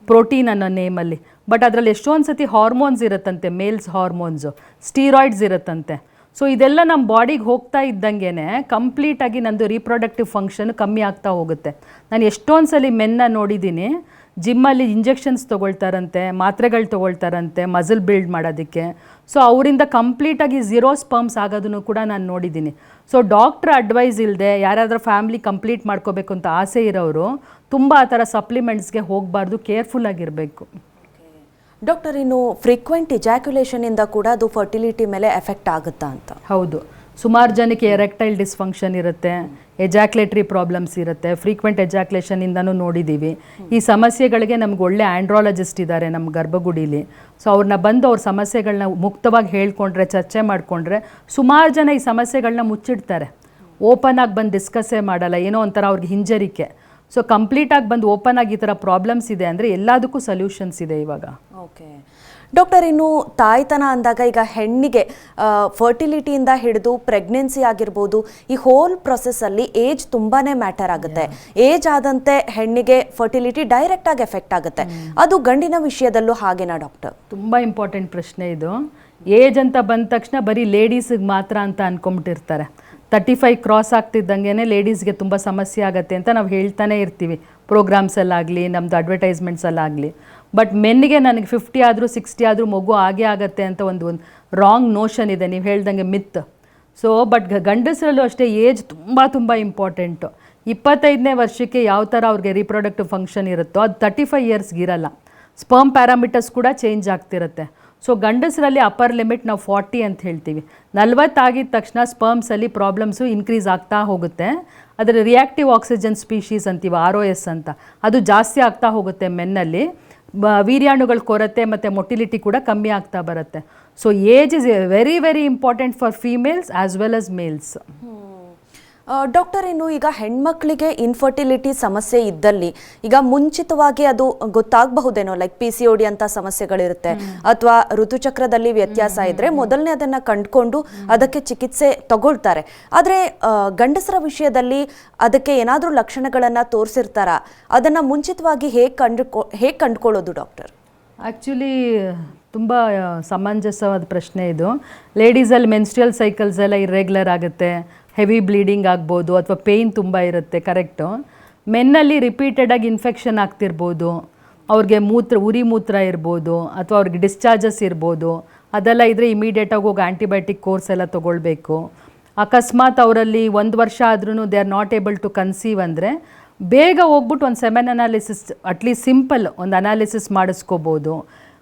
ಪ್ರೋಟೀನ್ ಅನ್ನೋ ನೇಮಲ್ಲಿ ಬಟ್ ಅದರಲ್ಲಿ ಎಷ್ಟೊಂದು ಸತಿ ಹಾರ್ಮೋನ್ಸ್ ಇರುತ್ತಂತೆ ಮೇಲ್ಸ್ ಹಾರ್ಮೋನ್ಸು ಸ್ಟೀರಾಯ್ಡ್ಸ್ ಇರುತ್ತಂತೆ. ಸೊ ಇದೆಲ್ಲ ನಮ್ಮ ಬಾಡಿಗೆ ಹೋಗ್ತಾ ಇದ್ದಂಗೆ ಕಂಪ್ಲೀಟಾಗಿ ನಂದು ರೀಪ್ರೊಡಕ್ಟಿವ್ ಫಂಕ್ಷನ್ ಕಮ್ಮಿ ಆಗ್ತಾ ಹೋಗುತ್ತೆ. ನಾನು ಎಷ್ಟೊಂದು ಸಲ ಮೆನ್ನ ನೋಡಿದ್ದೀನಿ ಜಿಮ್ಮಲ್ಲಿ ಇಂಜೆಕ್ಷನ್ಸ್ ತೊಗೊಳ್ತಾರಂತೆ, ಮಾತ್ರೆಗಳು ತೊಗೊಳ್ತಾರಂತೆ ಮಸಲ್ ಬಿಲ್ಡ್ ಮಾಡೋದಕ್ಕೆ. ಸೊ ಅವರಿಂದ ಕಂಪ್ಲೀಟಾಗಿ ಝೀರೋ ಸ್ಪರ್ಮ್ಸ್ ಆಗೋದನ್ನು ಕೂಡ ನಾನು ನೋಡಿದ್ದೀನಿ. ಸೊ ಡಾಕ್ಟ್ರ್ ಅಡ್ವೈಸ್ ಇಲ್ಲದೆ ಯಾರಾದರೂ ಫ್ಯಾಮ್ಲಿ ಕಂಪ್ಲೀಟ್ ಮಾಡ್ಕೋಬೇಕು ಅಂತ ಆಸೆ ಇರೋರು ತುಂಬ ಆ ಥರ ಸಪ್ಲಿಮೆಂಟ್ಸ್ಗೆ ಹೋಗಬಾರ್ದು ಕೇರ್ಫುಲ್ ಆಗಿರಬೇಕು. ಡಾಕ್ಟರ್, ಇನ್ನು ಫ್ರೀಕ್ವೆಂಟ್ ಇಜಾಕ್ಯುಲೇಷನ್ ಇಂದ ಕೂಡ ಅದು ಫರ್ಟಿಲಿಟಿ ಮೇಲೆ ಎಫೆಕ್ಟ್ ಆಗುತ್ತಾ ಅಂತ? ಹೌದು. ಸುಮಾರು ಜನಕ್ಕೆ ಎರೆಕ್ಟೈಲ್ ಡಿಸ್ಫಂಕ್ಷನ್ ಇರುತ್ತೆ ಎಜಾಕ್ಲೇಟ್ರಿ ಪ್ರಾಬ್ಲಮ್ಸ್ ಇರುತ್ತೆ ಫ್ರೀಕ್ವೆಂಟ್ ಎಜಾಕ್ಲೇಷನಿಂದನೂ ನೋಡಿದ್ದೀವಿ ಈ ಸಮಸ್ಯೆಗಳಿಗೆ ನಮ್ಗೆ ಒಳ್ಳೆ ಆಂಡ್ರಾಲಜಿಸ್ಟ್ ಇದ್ದಾರೆ ನಮ್ಮ ಗರ್ಭಗುಡಿಲಿ. ಸೊ ಅವ್ರನ್ನ ಬಂದು ಅವ್ರ ಸಮಸ್ಯೆಗಳನ್ನ ಮುಕ್ತವಾಗಿ ಹೇಳ್ಕೊಂಡ್ರೆ, ಚರ್ಚೆ ಮಾಡಿಕೊಂಡ್ರೆ, ಸುಮಾರು ಜನ ಈ ಸಮಸ್ಯೆಗಳನ್ನ ಮುಚ್ಚಿಡ್ತಾರೆ. ಓಪನ್ ಆಗಿ ಬಂದು ಡಿಸ್ಕಸ್ಸೇ ಮಾಡಲ್ಲ, ಏನೋ ಒಂಥರ ಅವ್ರಿಗೆ ಹಿಂಜರಿಕೆ. ಸೊ ಕಂಪ್ಲೀಟಾಗಿ ಬಂದು ಓಪನ್ ಆಗಿ ಈ ಥರ ಪ್ರಾಬ್ಲಮ್ಸ್ ಇದೆ ಅಂದರೆ ಎಲ್ಲದಕ್ಕೂ ಸೊಲ್ಯೂಷನ್ಸ್ ಇದೆ ಇವಾಗ. ಓಕೆ ಡಾಕ್ಟರ್ ಇನ್ನು ತಾಯ್ತನ ಅಂದಾಗ ಈಗ ಹೆಣ್ಣಿಗೆ ಫರ್ಟಿಲಿಟಿಯಿಂದ ಹಿಡಿದು ಪ್ರೆಗ್ನೆನ್ಸಿ ಆಗಿರ್ಬೋದು ಈ ಹೋಲ್ ಪ್ರೊಸೆಸ್ಸಲ್ಲಿ ಏಜ್ ತುಂಬಾ ಮ್ಯಾಟರ್ ಆಗುತ್ತೆ. ಏಜ್ ಆದಂತೆ ಹೆಣ್ಣಿಗೆ ಫರ್ಟಿಲಿಟಿ ಡೈರೆಕ್ಟಾಗಿ ಎಫೆಕ್ಟ್ ಆಗುತ್ತೆ. ಅದು ಗಂಡಿನ ವಿಷಯದಲ್ಲೂ ಹಾಗೇನಾ ಡಾಕ್ಟರ್ ತುಂಬ ಇಂಪಾರ್ಟೆಂಟ್ ಪ್ರಶ್ನೆ ಇದು. ಏಜ್ ಅಂತ ಬಂದ ತಕ್ಷಣ ಬರೀ ಲೇಡೀಸಿಗೆ ಮಾತ್ರ ಅಂತ ಅನ್ಕೊಂಬಿಟ್ಟಿರ್ತಾರೆ. ತರ್ಟಿ ಫೈವ್ ಕ್ರಾಸ್ ಆಗ್ತಿದ್ದಂಗೆ ಲೇಡೀಸ್ಗೆ ತುಂಬ ಸಮಸ್ಯೆ ಆಗುತ್ತೆ ಅಂತ ನಾವು ಹೇಳ್ತಾನೆ ಇರ್ತೀವಿ. ಪ್ರೋಗ್ರಾಮ್ಸಲ್ಲಾಗಲಿ ನಮ್ಮದು ಅಡ್ವರ್ಟೈಸ್ಮೆಂಟ್ಸಲ್ಲಾಗಲಿ ಬಟ್ ಮೆನ್ಗೆ ನನಗೆ ಫಿಫ್ಟಿ ಆದರೂ ಸಿಕ್ಸ್ಟಿ ಆದರೂ ಮಗು ಆಗೇ ಆಗುತ್ತೆ ಅಂತ ಒಂದು ಒಂದು ರಾಂಗ್ ನೋಷನ್ ಇದೆ. ನೀವು ಹೇಳ್ದಂಗೆ ಮಿತ್ ಸೊ ಬಟ್ ಗಂಡಸರಲ್ಲೂ ಅಷ್ಟೇ ಏಜ್ ತುಂಬ ತುಂಬ ಇಂಪಾರ್ಟೆಂಟು ಇಪ್ಪತ್ತೈದನೇ ವರ್ಷಕ್ಕೆ ಯಾವ ಥರ ಅವ್ರಿಗೆ ರೀಪ್ರೊಡಕ್ಟಿವ್ ಫಂಕ್ಷನ್ ಇರುತ್ತೋ, ಅದು ತರ್ಟಿ ಫೈವ್ ಇಯರ್ಸ್ಗಿರಲ್ಲ ಸ್ಪರ್ಮ್ ಪ್ಯಾರಾಮೀಟರ್ಸ್ ಕೂಡ ಚೇಂಜ್ ಆಗ್ತಿರುತ್ತೆ. ಸೊ ಗಂಡಸರಲ್ಲಿ ಅಪ್ಪರ್ ಲಿಮಿಟ್ ನಾವು ಫಾರ್ಟಿ ಅಂತ ಹೇಳ್ತೀವಿ. ನಲ್ವತ್ತಾಗಿದ ತಕ್ಷಣ ಸ್ಪರ್ಮ್ಸಲ್ಲಿ ಪ್ರಾಬ್ಲಮ್ಸು ಇನ್ಕ್ರೀಸ್ ಆಗ್ತಾ ಹೋಗುತ್ತೆ. ಅದರ ರಿಯಾಕ್ಟಿವ್ ಆಕ್ಸಿಜನ್ ಸ್ಪೀಶೀಸ್ ಅಂತೀವಿ ಆರ್ ಒ ಎಸ್ ಅಂತ. ಅದು ಜಾಸ್ತಿ ಆಗ್ತಾ ಹೋಗುತ್ತೆ ಮೆನ್ನಲ್ಲಿ. ವೀರ್ಯಾಣುಗಳ ಕೊರತೆ ಮತ್ತು ಮೊಟಿಲಿಟಿ ಕೂಡ ಕಮ್ಮಿ ಆಗ್ತಾ ಬರುತ್ತೆ. So age is very very important for females as well as males doctor ಇನ್ನು ಈಗ ಹೆಣ್ಮಕ್ಳಿಗೆ ಇನ್ಫರ್ಟಿಲಿಟಿ ಸಮಸ್ಯೆ ಇದ್ದಲ್ಲಿ ಈಗ ಮುಂಚಿತವಾಗಿ ಅದು ಗೊತ್ತಾಗಬಹುದೇನೋ ಲೈಕ್ ಪಿ ಸಿ ಡಿ ಅಂತ ಸಮಸ್ಯೆಗಳಿರುತ್ತೆ ಅಥವಾ ಋತುಚಕ್ರದಲ್ಲಿ ವ್ಯತ್ಯಾಸ ಇದ್ರೆ ಮೊದಲನೇ ಅದನ್ನ ಕಂಡುಕೊಂಡು ಅದಕ್ಕೆ ಚಿಕಿತ್ಸೆ ತಗೊಳ್ತಾರೆ. ಆದರೆ ಗಂಡಸರ ವಿಷಯದಲ್ಲಿ ಅದಕ್ಕೆ ಏನಾದರೂ ಲಕ್ಷಣಗಳನ್ನ ತೋರಿಸಿರ್ತಾರ? ಅದನ್ನ ಮುಂಚಿತವಾಗಿ ಹೇಗೆ ಕಂಡುಕೊ ಹೇಗೆ ಕಂಡುಕೊಳ್ಳೋದು ಡಾಕ್ಟರ್? ಆ್ಯಕ್ಚುಲಿ ತುಂಬ ಸಮಂಜಸವಾದ ಪ್ರಶ್ನೆ ಇದು. ಲೇಡೀಸಲ್ಲಿ ಮೆನ್ಸ್ಟ್ರಿಯಲ್ ಸೈಕಲ್ಸ್ ಎಲ್ಲ ಇರ್ರೆಗ್ಯುಲರ್ ಆಗುತ್ತೆ. ಹೆವಿ ಬ್ಲೀಡಿಂಗ್ ಆಗ್ಬೋದು ಅಥವಾ ಪೇಯ್ನ್ ತುಂಬ ಇರುತ್ತೆ ಕರೆಕ್ಟು ಮೆನ್ನಲ್ಲಿ ರಿಪೀಟೆಡಾಗಿ ಇನ್ಫೆಕ್ಷನ್ ಆಗ್ತಿರ್ಬೋದು. ಅವ್ರಿಗೆ ಮೂತ್ರ, ಉರಿ ಮೂತ್ರ ಇರ್ಬೋದು, ಅಥವಾ ಅವ್ರಿಗೆ ಡಿಸ್ಚಾರ್ಜಸ್ ಇರ್ಬೋದು. ಅದೆಲ್ಲ ಇದ್ದರೆ ಇಮಿಡಿಯೇಟಾಗಿ ಹೋಗಿ ಆ್ಯಂಟಿಬಯೋಟಿಕ್ ಕೋರ್ಸ್ ಎಲ್ಲ ತೊಗೊಳ್ಬೇಕು. ಅಕಸ್ಮಾತ್ ಅವರಲ್ಲಿ ಒಂದು ವರ್ಷ ಆದ್ರೂ they are not able to conceive ಅಂದರೆ ಬೇಗ ಹೋಗ್ಬಿಟ್ಟು ಒಂದು semen analysis at least simple ಒಂದು ಅನಾಲಿಸಿಸ್ ಮಾಡಿಸ್ಕೋಬೋದು.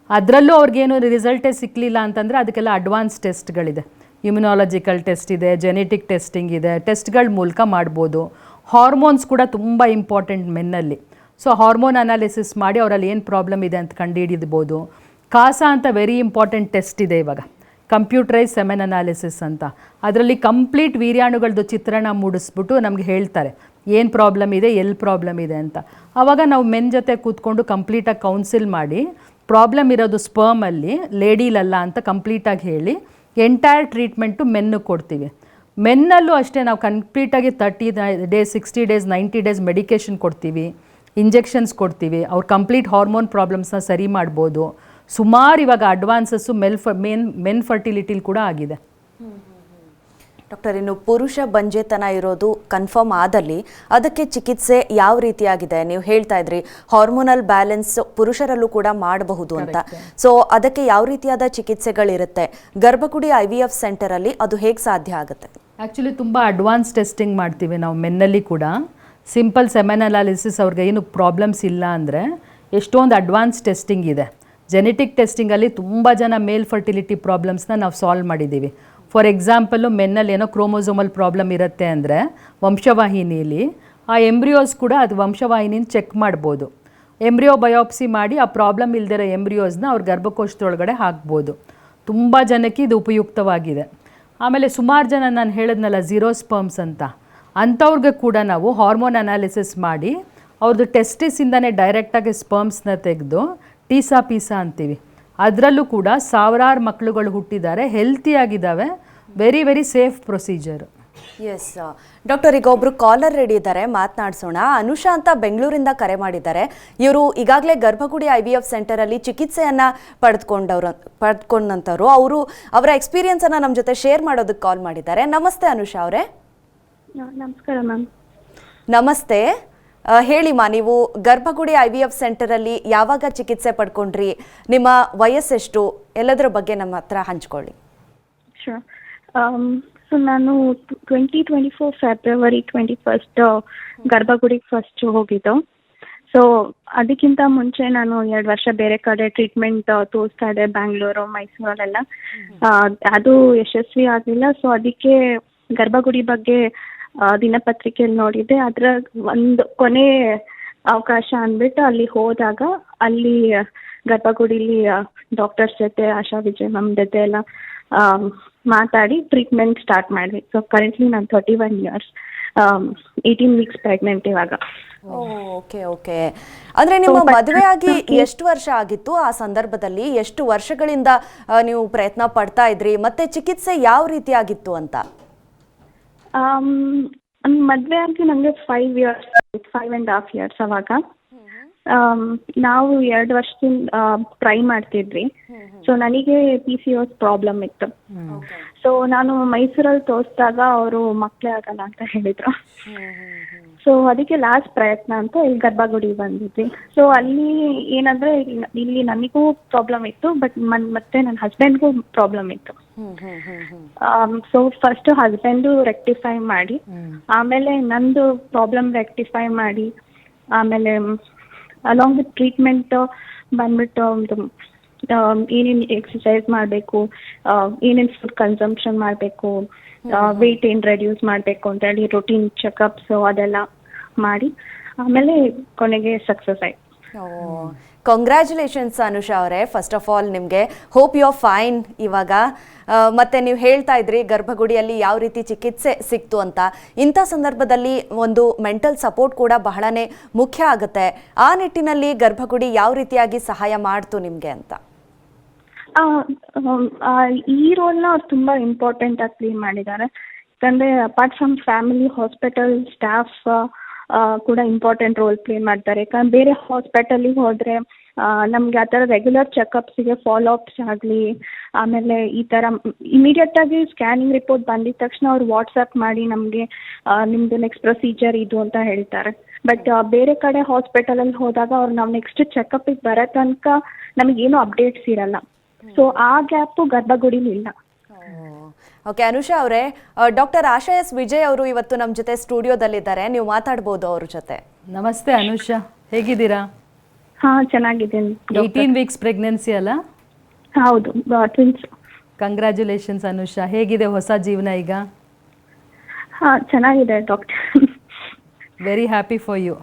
ಅದರಲ್ಲೂ ಅವ್ರಿಗೇನು ರಿಸಲ್ಟೇ ಸಿಕ್ಕಲಿಲ್ಲ ಅಂತಂದರೆ ಅದಕ್ಕೆಲ್ಲ ಅಡ್ವಾನ್ಸ್ ಟೆಸ್ಟ್ಗಳಿದೆ ಇಮ್ಯುನಾಲಜಿಕಲ್ ಟೆಸ್ಟ್ ಇದೆ ಜೆನೆಟಿಕ್ ಟೆಸ್ಟಿಂಗ್ ಇದೆ ಟೆಸ್ಟ್ಗಳ ಮೂಲಕ ಮಾಡ್ಬೋದು. ಹಾರ್ಮೋನ್ಸ್ ಕೂಡ ತುಂಬ ಇಂಪಾರ್ಟೆಂಟ್ ಮೆನ್ನಲ್ಲಿ. ಸೊ ಹಾರ್ಮೋನ್ ಅನಾಲಿಸಿಸ್ ಮಾಡಿ ಅವರಲ್ಲಿ ಏನು ಪ್ರಾಬ್ಲಮ್ ಇದೆ ಅಂತ ಕಂಡುಹಿಡಿದ್ಬೋದು ಕಾಸ ಅಂತ ವೆರಿ ಇಂಪಾರ್ಟೆಂಟ್ ಟೆಸ್ಟ್ ಇದೆ ಇವಾಗ. ಕಂಪ್ಯೂಟರೈಸ್ ಸೆಮೆನ್ ಅನಾಲಿಸಿಸ್ ಅಂತ. ಅದರಲ್ಲಿ ಕಂಪ್ಲೀಟ್ ವೀರ್ಯಾಣುಗಳದ್ದು ಚಿತ್ರಣ ಮೂಡಿಸ್ಬಿಟ್ಟು ನಮಗೆ ಹೇಳ್ತಾರೆ, ಏನು ಪ್ರಾಬ್ಲಮ್ ಇದೆ ಎಲ್ಲಿ ಪ್ರಾಬ್ಲಮ್ ಇದೆ ಅಂತ. ಆವಾಗ ನಾವು ಮೆನ್ ಜೊತೆ ಕೂತ್ಕೊಂಡು ಕಂಪ್ಲೀಟಾಗಿ ಕೌನ್ಸಿಲ್ ಮಾಡಿ ಪ್ರಾಬ್ಲಮ್ ಇರೋದು ಸ್ಪರ್ಮಲ್ಲಿ ಲೇಡಿಲಲ್ಲ ಅಂತ ಕಂಪ್ಲೀಟಾಗಿ ಹೇಳಿ ಎಂಟೈರ್ ಟ್ರೀಟ್ಮೆಂಟು ಮೆನ್ನು ಕೊಡ್ತೀವಿ ಮೆನ್ನಲ್ಲೂ ಅಷ್ಟೇ ನಾವು ಕಂಪ್ಲೀಟಾಗಿ thirty days sixty days ninety days medication ಕೊಡ್ತೀವಿ ಇಂಜೆಕ್ಷನ್ಸ್ ಕೊಡ್ತೀವಿ ಅವ್ರ ಕಂಪ್ಲೀಟ್ ಹಾರ್ಮೋನ್ ಪ್ರಾಬ್ಲಮ್ಸ್ನ ಸರಿ ಮಾಡ್ಬೋದು ಸುಮಾರು ಇವಾಗ ಅಡ್ವಾನ್ಸಸ್ಸು ಮೆಲ್ ಫ ಮೇನ್ ಮೆನ್ ಫರ್ಟಿಲಿಟಿಲಿ ಕೂಡ ಆಗಿದೆ ಡಾಕ್ಟರ್ ಇನ್ನು ಪುರುಷ ಬಂಜೆತನ ಇರೋದು ಕನ್ಫರ್ಮ್ ಆದಲ್ಲಿ. ಅದಕ್ಕೆ ಚಿಕಿತ್ಸೆ ಯಾವ ರೀತಿಯಾಗಿದೆ? ನೀವು ಹೇಳ್ತಾ ಇದ್ರಿ ಹಾರ್ಮೋನಲ್ ಬ್ಯಾಲೆನ್ಸ್ ಪುರುಷರಲ್ಲೂ ಕೂಡ ಮಾಡಬಹುದು ಅಂತ. ಸೊ ಅದಕ್ಕೆ ಯಾವ ರೀತಿಯಾದ ಚಿಕಿತ್ಸೆಗಳಿರುತ್ತೆ? ಗರ್ಭಗುಡಿ ಐ ವಿ ಎಫ್ ಸೆಂಟರ್ ಅಲ್ಲಿ ಅದು ಹೇಗೆ ಸಾಧ್ಯ ಆಗುತ್ತೆ? ಆ್ಯಕ್ಚುಲಿ ತುಂಬ ಅಡ್ವಾನ್ಸ್ ಟೆಸ್ಟಿಂಗ್ ಮಾಡ್ತೀವಿ ನಾವು ಮೆನ್ನಲ್ಲಿ ಕೂಡ. ಸಿಂಪಲ್ ಸೆಮೆನ್ ಅನಾಲಿಸಿಸ್ ಅವ್ರಿಗೆ ಏನು ಪ್ರಾಬ್ಲಮ್ಸ್ ಇಲ್ಲ ಅಂದರೆ ಎಷ್ಟೊಂದು ಅಡ್ವಾನ್ಸ್ ಟೆಸ್ಟಿಂಗ್ ಇದೆ. ಜೆನೆಟಿಕ್ ಟೆಸ್ಟಿಂಗಲ್ಲಿ ತುಂಬ ಜನ ಮೇಲ್ ಫರ್ಟಿಲಿಟಿ ಪ್ರಾಬ್ಲಮ್ಸ್ನ ನಾವು ಸಾಲ್ವ್ ಮಾಡಿದ್ದೀವಿ. ಫಾರ್ ಎಕ್ಸಾಂಪಲ್ಲು ಮೆನ್ನಲ್ಲಿ ಏನೋ ಕ್ರೋಮೋಸೋಮಲ್ ಪ್ರಾಬ್ಲಮ್ ಇರುತ್ತೆ ಅಂದರೆ ವಂಶವಾಹಿನಿಯಲ್ಲಿ ಆ ಎಂಬ್ರಿಯೋಸ್ ಕೂಡ ಅದು ವಂಶವಾಹಿನಿನ ಚೆಕ್ ಮಾಡ್ಬೋದು. ಎಂಬ್ರಿಯೋ ಬಯೋಪ್ಸಿ ಮಾಡಿ ಆ ಪ್ರಾಬ್ಲಮ್ ಇಲ್ದಿರೋ ಎಂಬ್ರಿಯೋಸ್ನ ಅವ್ರ ಗರ್ಭಕೋಶದೊಳಗಡೆ ಹಾಕ್ಬೋದು. ತುಂಬ ಜನಕ್ಕೆ ಇದು ಉಪಯುಕ್ತವಾಗಿದೆ. ಆಮೇಲೆ ಸುಮಾರು ಜನ ನಾನು ಹೇಳಿದ್ನಲ್ಲ ಝೀರೋ ಸ್ಪರ್ಮ್ಸ್ ಅಂತ. ಅಂಥವ್ರಿಗೆ ಕೂಡ ನಾವು ಹಾರ್ಮೋನ್ ಅನಾಲಿಸಿಸ್ ಮಾಡಿ ಅವ್ರದ್ದು ಟೆಸ್ಟಿಸಿಂದನೇ ಡೈರೆಕ್ಟಾಗಿ ಸ್ಪರ್ಮ್ಸ್ನ ತೆಗೆದು ಟೀಸಾ ಪೀಸಾ ಅಂತೀವಿ. ಅದರಲ್ಲೂ ಕೂಡ ಸಾವಿರಾರು ಮಕ್ಕಳುಗಳು ಹುಟ್ಟಿದ್ದಾರೆ ಹೆಲ್ತಿಯಾಗಿದ್ದಾವೆ very very safe procedure S doctor ಈಗ ಒಬ್ರು ಕಾಲರ್ ರೆಡಿ ಇದ್ದಾರೆ ಮಾತನಾಡಿಸೋಣ. ಅನುಷಾ ಅಂತ ಬೆಂಗಳೂರಿಂದ ಕರೆ ಮಾಡಿದ್ದಾರೆ. ಇವರು ಈಗಾಗಲೇ ಗರ್ಭಗುಡಿ ಐ ವಿ ಎಫ್ ಸೆಂಟರ್ ಅಲ್ಲಿ ಚಿಕಿತ್ಸೆಯನ್ನ ಪಡೆದುಕೊಂಡವರು ಪಡೆದುಕೊಂಡಂಥವ್ರು ಅವರು ಅವರ ಎಕ್ಸ್ಪೀರಿಯನ್ಸನ್ನು ಅನ್ನ ನಮ್ಮ ಜೊತೆ ಶೇರ್ ಮಾಡೋದಕ್ಕೆ ಕಾಲ್ ಮಾಡಿದ್ದಾರೆ. ನಮಸ್ತೆ ಅನುಷಾ ಅವರೇ. ನಮಸ್ಕಾರ ಮ್ಯಾಮ್ ನಮಸ್ತೆ. ಹೇಳಿಮಾ ನೀವು ಗರ್ಭಗುಡಿ ಐ ವಿ ಎಫ್ ಸೆಂಟರಲ್ಲಿ ಯಾವಾಗ ಚಿಕಿತ್ಸೆ ಪಡ್ಕೊಂಡ್ರಿ? ನಿಮ್ಮ ವಯಸ್ಸೆಷ್ಟು? ಎಲ್ಲದರ ಬಗ್ಗೆ ನಮ್ಮ ಹತ್ರ ಹಂಚ್ಕೊಳ್ಳಿ. ಸೊ ನಾನು twenty twenty four February twenty first ಗರ್ಭಗುಡಿಗೆ first ಹೋಗಿದ್ದು. ಸೊ ಅದಕ್ಕಿಂತ ಮುಂಚೆ ನಾನು ಎರಡು ವರ್ಷ ಬೇರೆ ಕಡೆ ಟ್ರೀಟ್ಮೆಂಟ್ ತೋರಿಸ್ತಾ ಇದ್ದೆ ಬ್ಯಾಂಗ್ಳೂರು ಮೈಸೂರಲ್ಲೆಲ್ಲ ಅದು ಯಶಸ್ವಿ ಆಗಲಿಲ್ಲ. ಸೊ ಅದಕ್ಕೆ ಗರ್ಭಗುಡಿ ಬಗ್ಗೆ ದಿನಪತ್ರಿಕೆಯಲ್ಲಿ ನೋಡಿದ್ದೆ. ಅದರ ಒಂದು ಕೊನೆ ಅವಕಾಶ ಅಂದ್ಬಿಟ್ಟು ಅಲ್ಲಿ ಹೋದಾಗ ಅಲ್ಲಿ ಗರ್ಭಗುಡಿಲಿ ಡಾಕ್ಟರ್ಸ್ ಜೊತೆ ಆಶಾ ವಿಜಯ್ ಮ್ಯಾಮ್ ಜೊತೆ ಎಲ್ಲ ಮಾತಾಡಿ ಟ್ರೀಟ್ಮೆಂಟ್ ಸ್ಟಾರ್ಟ್ ಮಾಡಿದ್ವಿ. ಸೊ ಕರೆಂಟ್ಲಿ ನಾನು thirty one years eighteen weeks pregnant ಇವಾಗ. Okay okay. ಅಂದ್ರೆ ನಿಮ್ಮ ಮದುವೆ ಆಗಿ ಎಷ್ಟು ವರ್ಷ ಆಗಿತ್ತು ಆ ಸಂದರ್ಭದಲ್ಲಿ? ಎಷ್ಟು ವರ್ಷಗಳಿಂದ ನೀವು ಪ್ರಯತ್ನ ಪಡ್ತಾ ಇದ್ರಿ? ಮತ್ತೆ ಚಿಕಿತ್ಸೆ ಯಾವ ರೀತಿ ಆಗಿತ್ತು ಅಂತ? ಮದುವೆ ಆಗಿ ನನಗೆ five years five and half years ಅವಾಗ ನಾವು ಎರಡು ವರ್ಷದಿಂದ ಟ್ರೈ ಮಾಡ್ತಿದ್ವಿ. ಸೊ ನನಗೆ P C O S problem ಇತ್ತು. ಸೊ ನಾನು ಮೈಸೂರಲ್ಲಿ ತೋರಿಸಿದಾಗ ಅವರು ಮಕ್ಕಳೇ ಆಗಲ್ಲ ಅಂತ ಹೇಳಿದ್ರು. ಸೊ ಅದಕ್ಕೆ ಲಾಸ್ಟ್ ಪ್ರಯತ್ನ ಅಂತ ಇಲ್ಲಿ ಗರ್ಭಗುಡಿ ಬಂದಿದ್ವಿ. ಸೊ ಅಲ್ಲಿ ಏನಂದ್ರೆ ಇಲ್ಲಿ- ಇಲ್ಲಿ ನನಗೂ ಪ್ರಾಬ್ಲಮ್ ಇತ್ತು ಬಟ್ ಮತ್ತೆ ನನ್ನ ಹಸ್ಬೆಂಡ್ಗೂ ಪ್ರಾಬ್ಲಮ್ ಇತ್ತು. ಸೊ ಫಸ್ಟ್ ಹಸ್ಬೆಂಡು ರೆಕ್ಟಿಫೈ ಮಾಡಿ ಆಮೇಲೆ ನಂದು ಪ್ರಾಬ್ಲಮ್ ರೆಕ್ಟಿಫೈ ಮಾಡಿ ಆಮೇಲೆ ಅಲಾಂಗ್ ವಿತ್ ಟ್ರೀಟ್ಮೆಂಟ್ ಬಂದ್ಬಿಟ್ಟು ಒಂದು ಏನೇನು ಎಕ್ಸಸೈಸ್ ಮಾಡಬೇಕು ಏನೇನು ಫುಡ್ ಕನ್ಸಂಪ್ಷನ್ ಮಾಡಬೇಕು ವೆಯ್ಟ್ ಏನು ರೆಡ್ಯೂಸ್ ಮಾಡಬೇಕು ಅಂತ ಹೇಳಿ ರೊಟೀನ್ ಚೆಕಪ್ಸ್ ಅದೆಲ್ಲ ಮಾಡಿ ಆಮೇಲೆ ಕೊನೆಗೆ ಸಕ್ಸಸ್ ಆಯ್ತು. ಕಂಗ್ರ್ಯಾಚುಲೇಷನ್ಸ್ ಅನುಷಾ ಅವರೇ. ಫಸ್ಟ್ ಆಫ್ ಆಲ್ ನಿಮಗೆ ಹೋಪ್ ಯು ಆರ್ ಫೈನ್ ಇವಾಗ ಮತ್ತೆ ನೀವು ಹೇಳ್ತಾ ಇದ್ರಿ, ಗರ್ಭಗುಡಿಯಲ್ಲಿ ಯಾವ ರೀತಿ ಚಿಕಿತ್ಸೆ ಸಿಕ್ತು ಅಂತ. ಇಂಥ ಸಂದರ್ಭದಲ್ಲಿ ಒಂದು ಮೆಂಟಲ್ ಸಪೋರ್ಟ್ ಕೂಡ ಬಹಳನೇ ಮುಖ್ಯ ಆಗುತ್ತೆ. ಆ ನಿಟ್ಟಿನಲ್ಲಿ ಗರ್ಭಗುಡಿ ಯಾವ ರೀತಿಯಾಗಿ ಸಹಾಯ ಮಾಡ್ತು ನಿಮಗೆ ಅಂತ? ಈ ರೋಲ್ನ ಅವ್ರು ತುಂಬ ಇಂಪಾರ್ಟೆಂಟ್ ಆಗಿ ಪ್ಲೇ ಮಾಡಿದ್ದಾರೆ. ಯಾಕಂದರೆ apart from family hospital staff ಕೂಡ ಇಂಪಾರ್ಟೆಂಟ್ ರೋಲ್ ಪ್ಲೇ ಮಾಡ್ತಾರೆ. ಯಾಕಂದ್ರೆ ಬೇರೆ ಹಾಸ್ಪಿಟಲಿಗೆ ಹೋದ್ರೆ ನಮಗೆ ಆ ತರ ರೆಗ್ಯುಲರ್ ಚೆಕಪ್ಸಿಗೆ ಫಾಲೋ ಅಪ್ಸ್ ಆಗಲಿ, ಆಮೇಲೆ ಈ ತರ ಇಮಿಡಿಯೇಟ್ ಆಗಿ ಸ್ಕ್ಯಾನಿಂಗ್ ರಿಪೋರ್ಟ್ ಬಂದಿದ ತಕ್ಷಣ ಅವ್ರು ವಾಟ್ಸ್ಆ್ಯಪ್ ಮಾಡಿ ನಮಗೆ ನಿಮ್ಮದು ನೆಕ್ಸ್ಟ್ ಪ್ರೊಸೀಜರ್ ಇದು ಅಂತ ಹೇಳ್ತಾರೆ. ಬಟ್ ಬೇರೆ ಕಡೆ ಹಾಸ್ಪಿಟಲಲ್ಲಿ ಹೋದಾಗ ಅವ್ರು ನಾವು ನೆಕ್ಸ್ಟ್ ಚೆಕಪ್ಪಿಗೆ ಬರೋ ತನಕ ನಮಗೇನು ಅಪ್ಡೇಟ್ಸ್ ಇರಲ್ಲ. ಸೊ ಆ ಗ್ಯಾಪು ಗರ್ಭಗುಡಿಲಿ ಇಲ್ಲ. ಓಕೆ ಅನುಷಾ ಅವರೇ ಡಾಕ್ಟರ್ ಆಶಾ ಎಸ್ ವಿಜಯ್ ಅವರು ಇವತ್ತು ನಮ್ಮ ಜೊತೆ ಸ್ಟುಡಿಯೋದಲ್ಲಿದ್ದಾರೆ. ನೀವು ಮಾತಾಡ್ಬೋದು ಅವ್ರ ಜೊತೆ. ನಮಸ್ತೆ ಅನುಷಾ. ಹೇಗಿದ್ದೀರಾ? ಹಾ ಚೆನ್ನಾಗಿದ್ದೀನಿ ಏಯ್ಟೀನ್ ವೀಕ್ಸ್ ಪ್ರೆಗ್ನೆನ್ಸಿ ಅಲ್ಲ? ಹೌದು ಟ್ವಿನ್ಸ್ ಕಂಗ್ರ್ಯಾಚುಲೇಷನ್ಸ್ ಅನುಷಾ. ಹೇಗಿದೆ ಹೊಸ ಜೀವನ ಈಗ? ಹಾಂ ಚೆನ್ನಾಗಿದೆ doctor. Very happy for you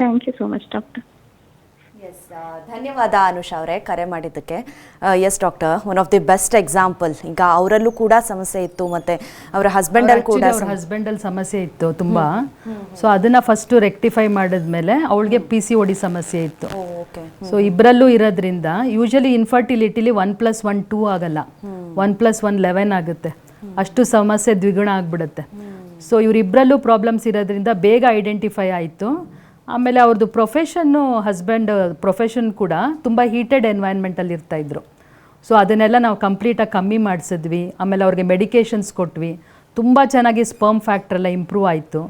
thank you so much doctor. ಧನ್ಯವಾದ ಅನುಷಾ ಅವರೇ ಕರೆ ಮಾಡಿದ್ದಕ್ಕೆ. S doctor one of the best example ಈಗ ಅವರಲ್ಲೂ ಕೂಡ ಸಮಸ್ಯೆ ಇತ್ತು ಮತ್ತೆ ಅವರ ಹಸ್ಬೆಂಡಲ್ಲಿ ಕೂಡ ಅವ್ರ ಹಸ್ಬೆಂಡ್ ಅಲ್ಲಿ ಸಮಸ್ಯೆ ಇತ್ತು ತುಂಬಾ. ಸೊ ಅದನ್ನ ಫಸ್ಟ್ ರೆಕ್ಟಿಫೈ ಮಾಡಿದ್ಮೇಲೆ ಅವಳಿಗೆ ಪಿ ಸಿ ಓಡಿ ಸಮಸ್ಯೆ ಇತ್ತು. ಸೊ ಇಬ್ಬರಲ್ಲೂ ಇರೋದ್ರಿಂದ ಯೂಶಲಿ ಇನ್ಫರ್ಟಿಲಿಟಿಲಿ ಒನ್ ಪ್ಲಸ್ ಒನ್ ಟೂ ಆಗಲ್ಲ. ಒನ್ ಪ್ಲಸ್ ಒನ್ ಲೆವೆನ್ ಆಗುತ್ತೆ. ಅಷ್ಟು ಸಮಸ್ಯೆ ದ್ವಿಗುಣ ಆಗ್ಬಿಡುತ್ತೆ. ಸೊ ಇವರಿಬ್ಬರಲ್ಲೂ ಪ್ರಾಬ್ಲಮ್ಸ್ ಇರೋದ್ರಿಂದ ಬೇಗ ಐಡೆಂಟಿಫೈ ಆಯಿತು. ಆಮೇಲೆ ಅವ್ರದ್ದು ಪ್ರೊಫೆಷನ್ನು ಹಸ್ಬೆಂಡ್ ಪ್ರೊಫೆಷನ್ ಕೂಡ ತುಂಬ ಹೀಟೆಡ್ ಎನ್ವೈರ್ನ್ಮೆಂಟಲ್ಲಿ ಇರ್ತಾಯಿದ್ರು ಸೊ ಅದನ್ನೆಲ್ಲ ನಾವು ಕಂಪ್ಲೀಟಾಗಿ ಕಮ್ಮಿ ಮಾಡಿಸಿದ್ವಿ. ಆಮೇಲೆ ಅವ್ರಿಗೆ ಮೆಡಿಕೇಷನ್ಸ್ ಕೊಟ್ವಿ. ತುಂಬ ಚೆನ್ನಾಗಿ ಸ್ಪರ್ಮ್ ಫ್ಯಾಕ್ಟ್ರ್ ಎಲ್ಲ ಇಂಪ್ರೂವ್ ಆಯಿತು.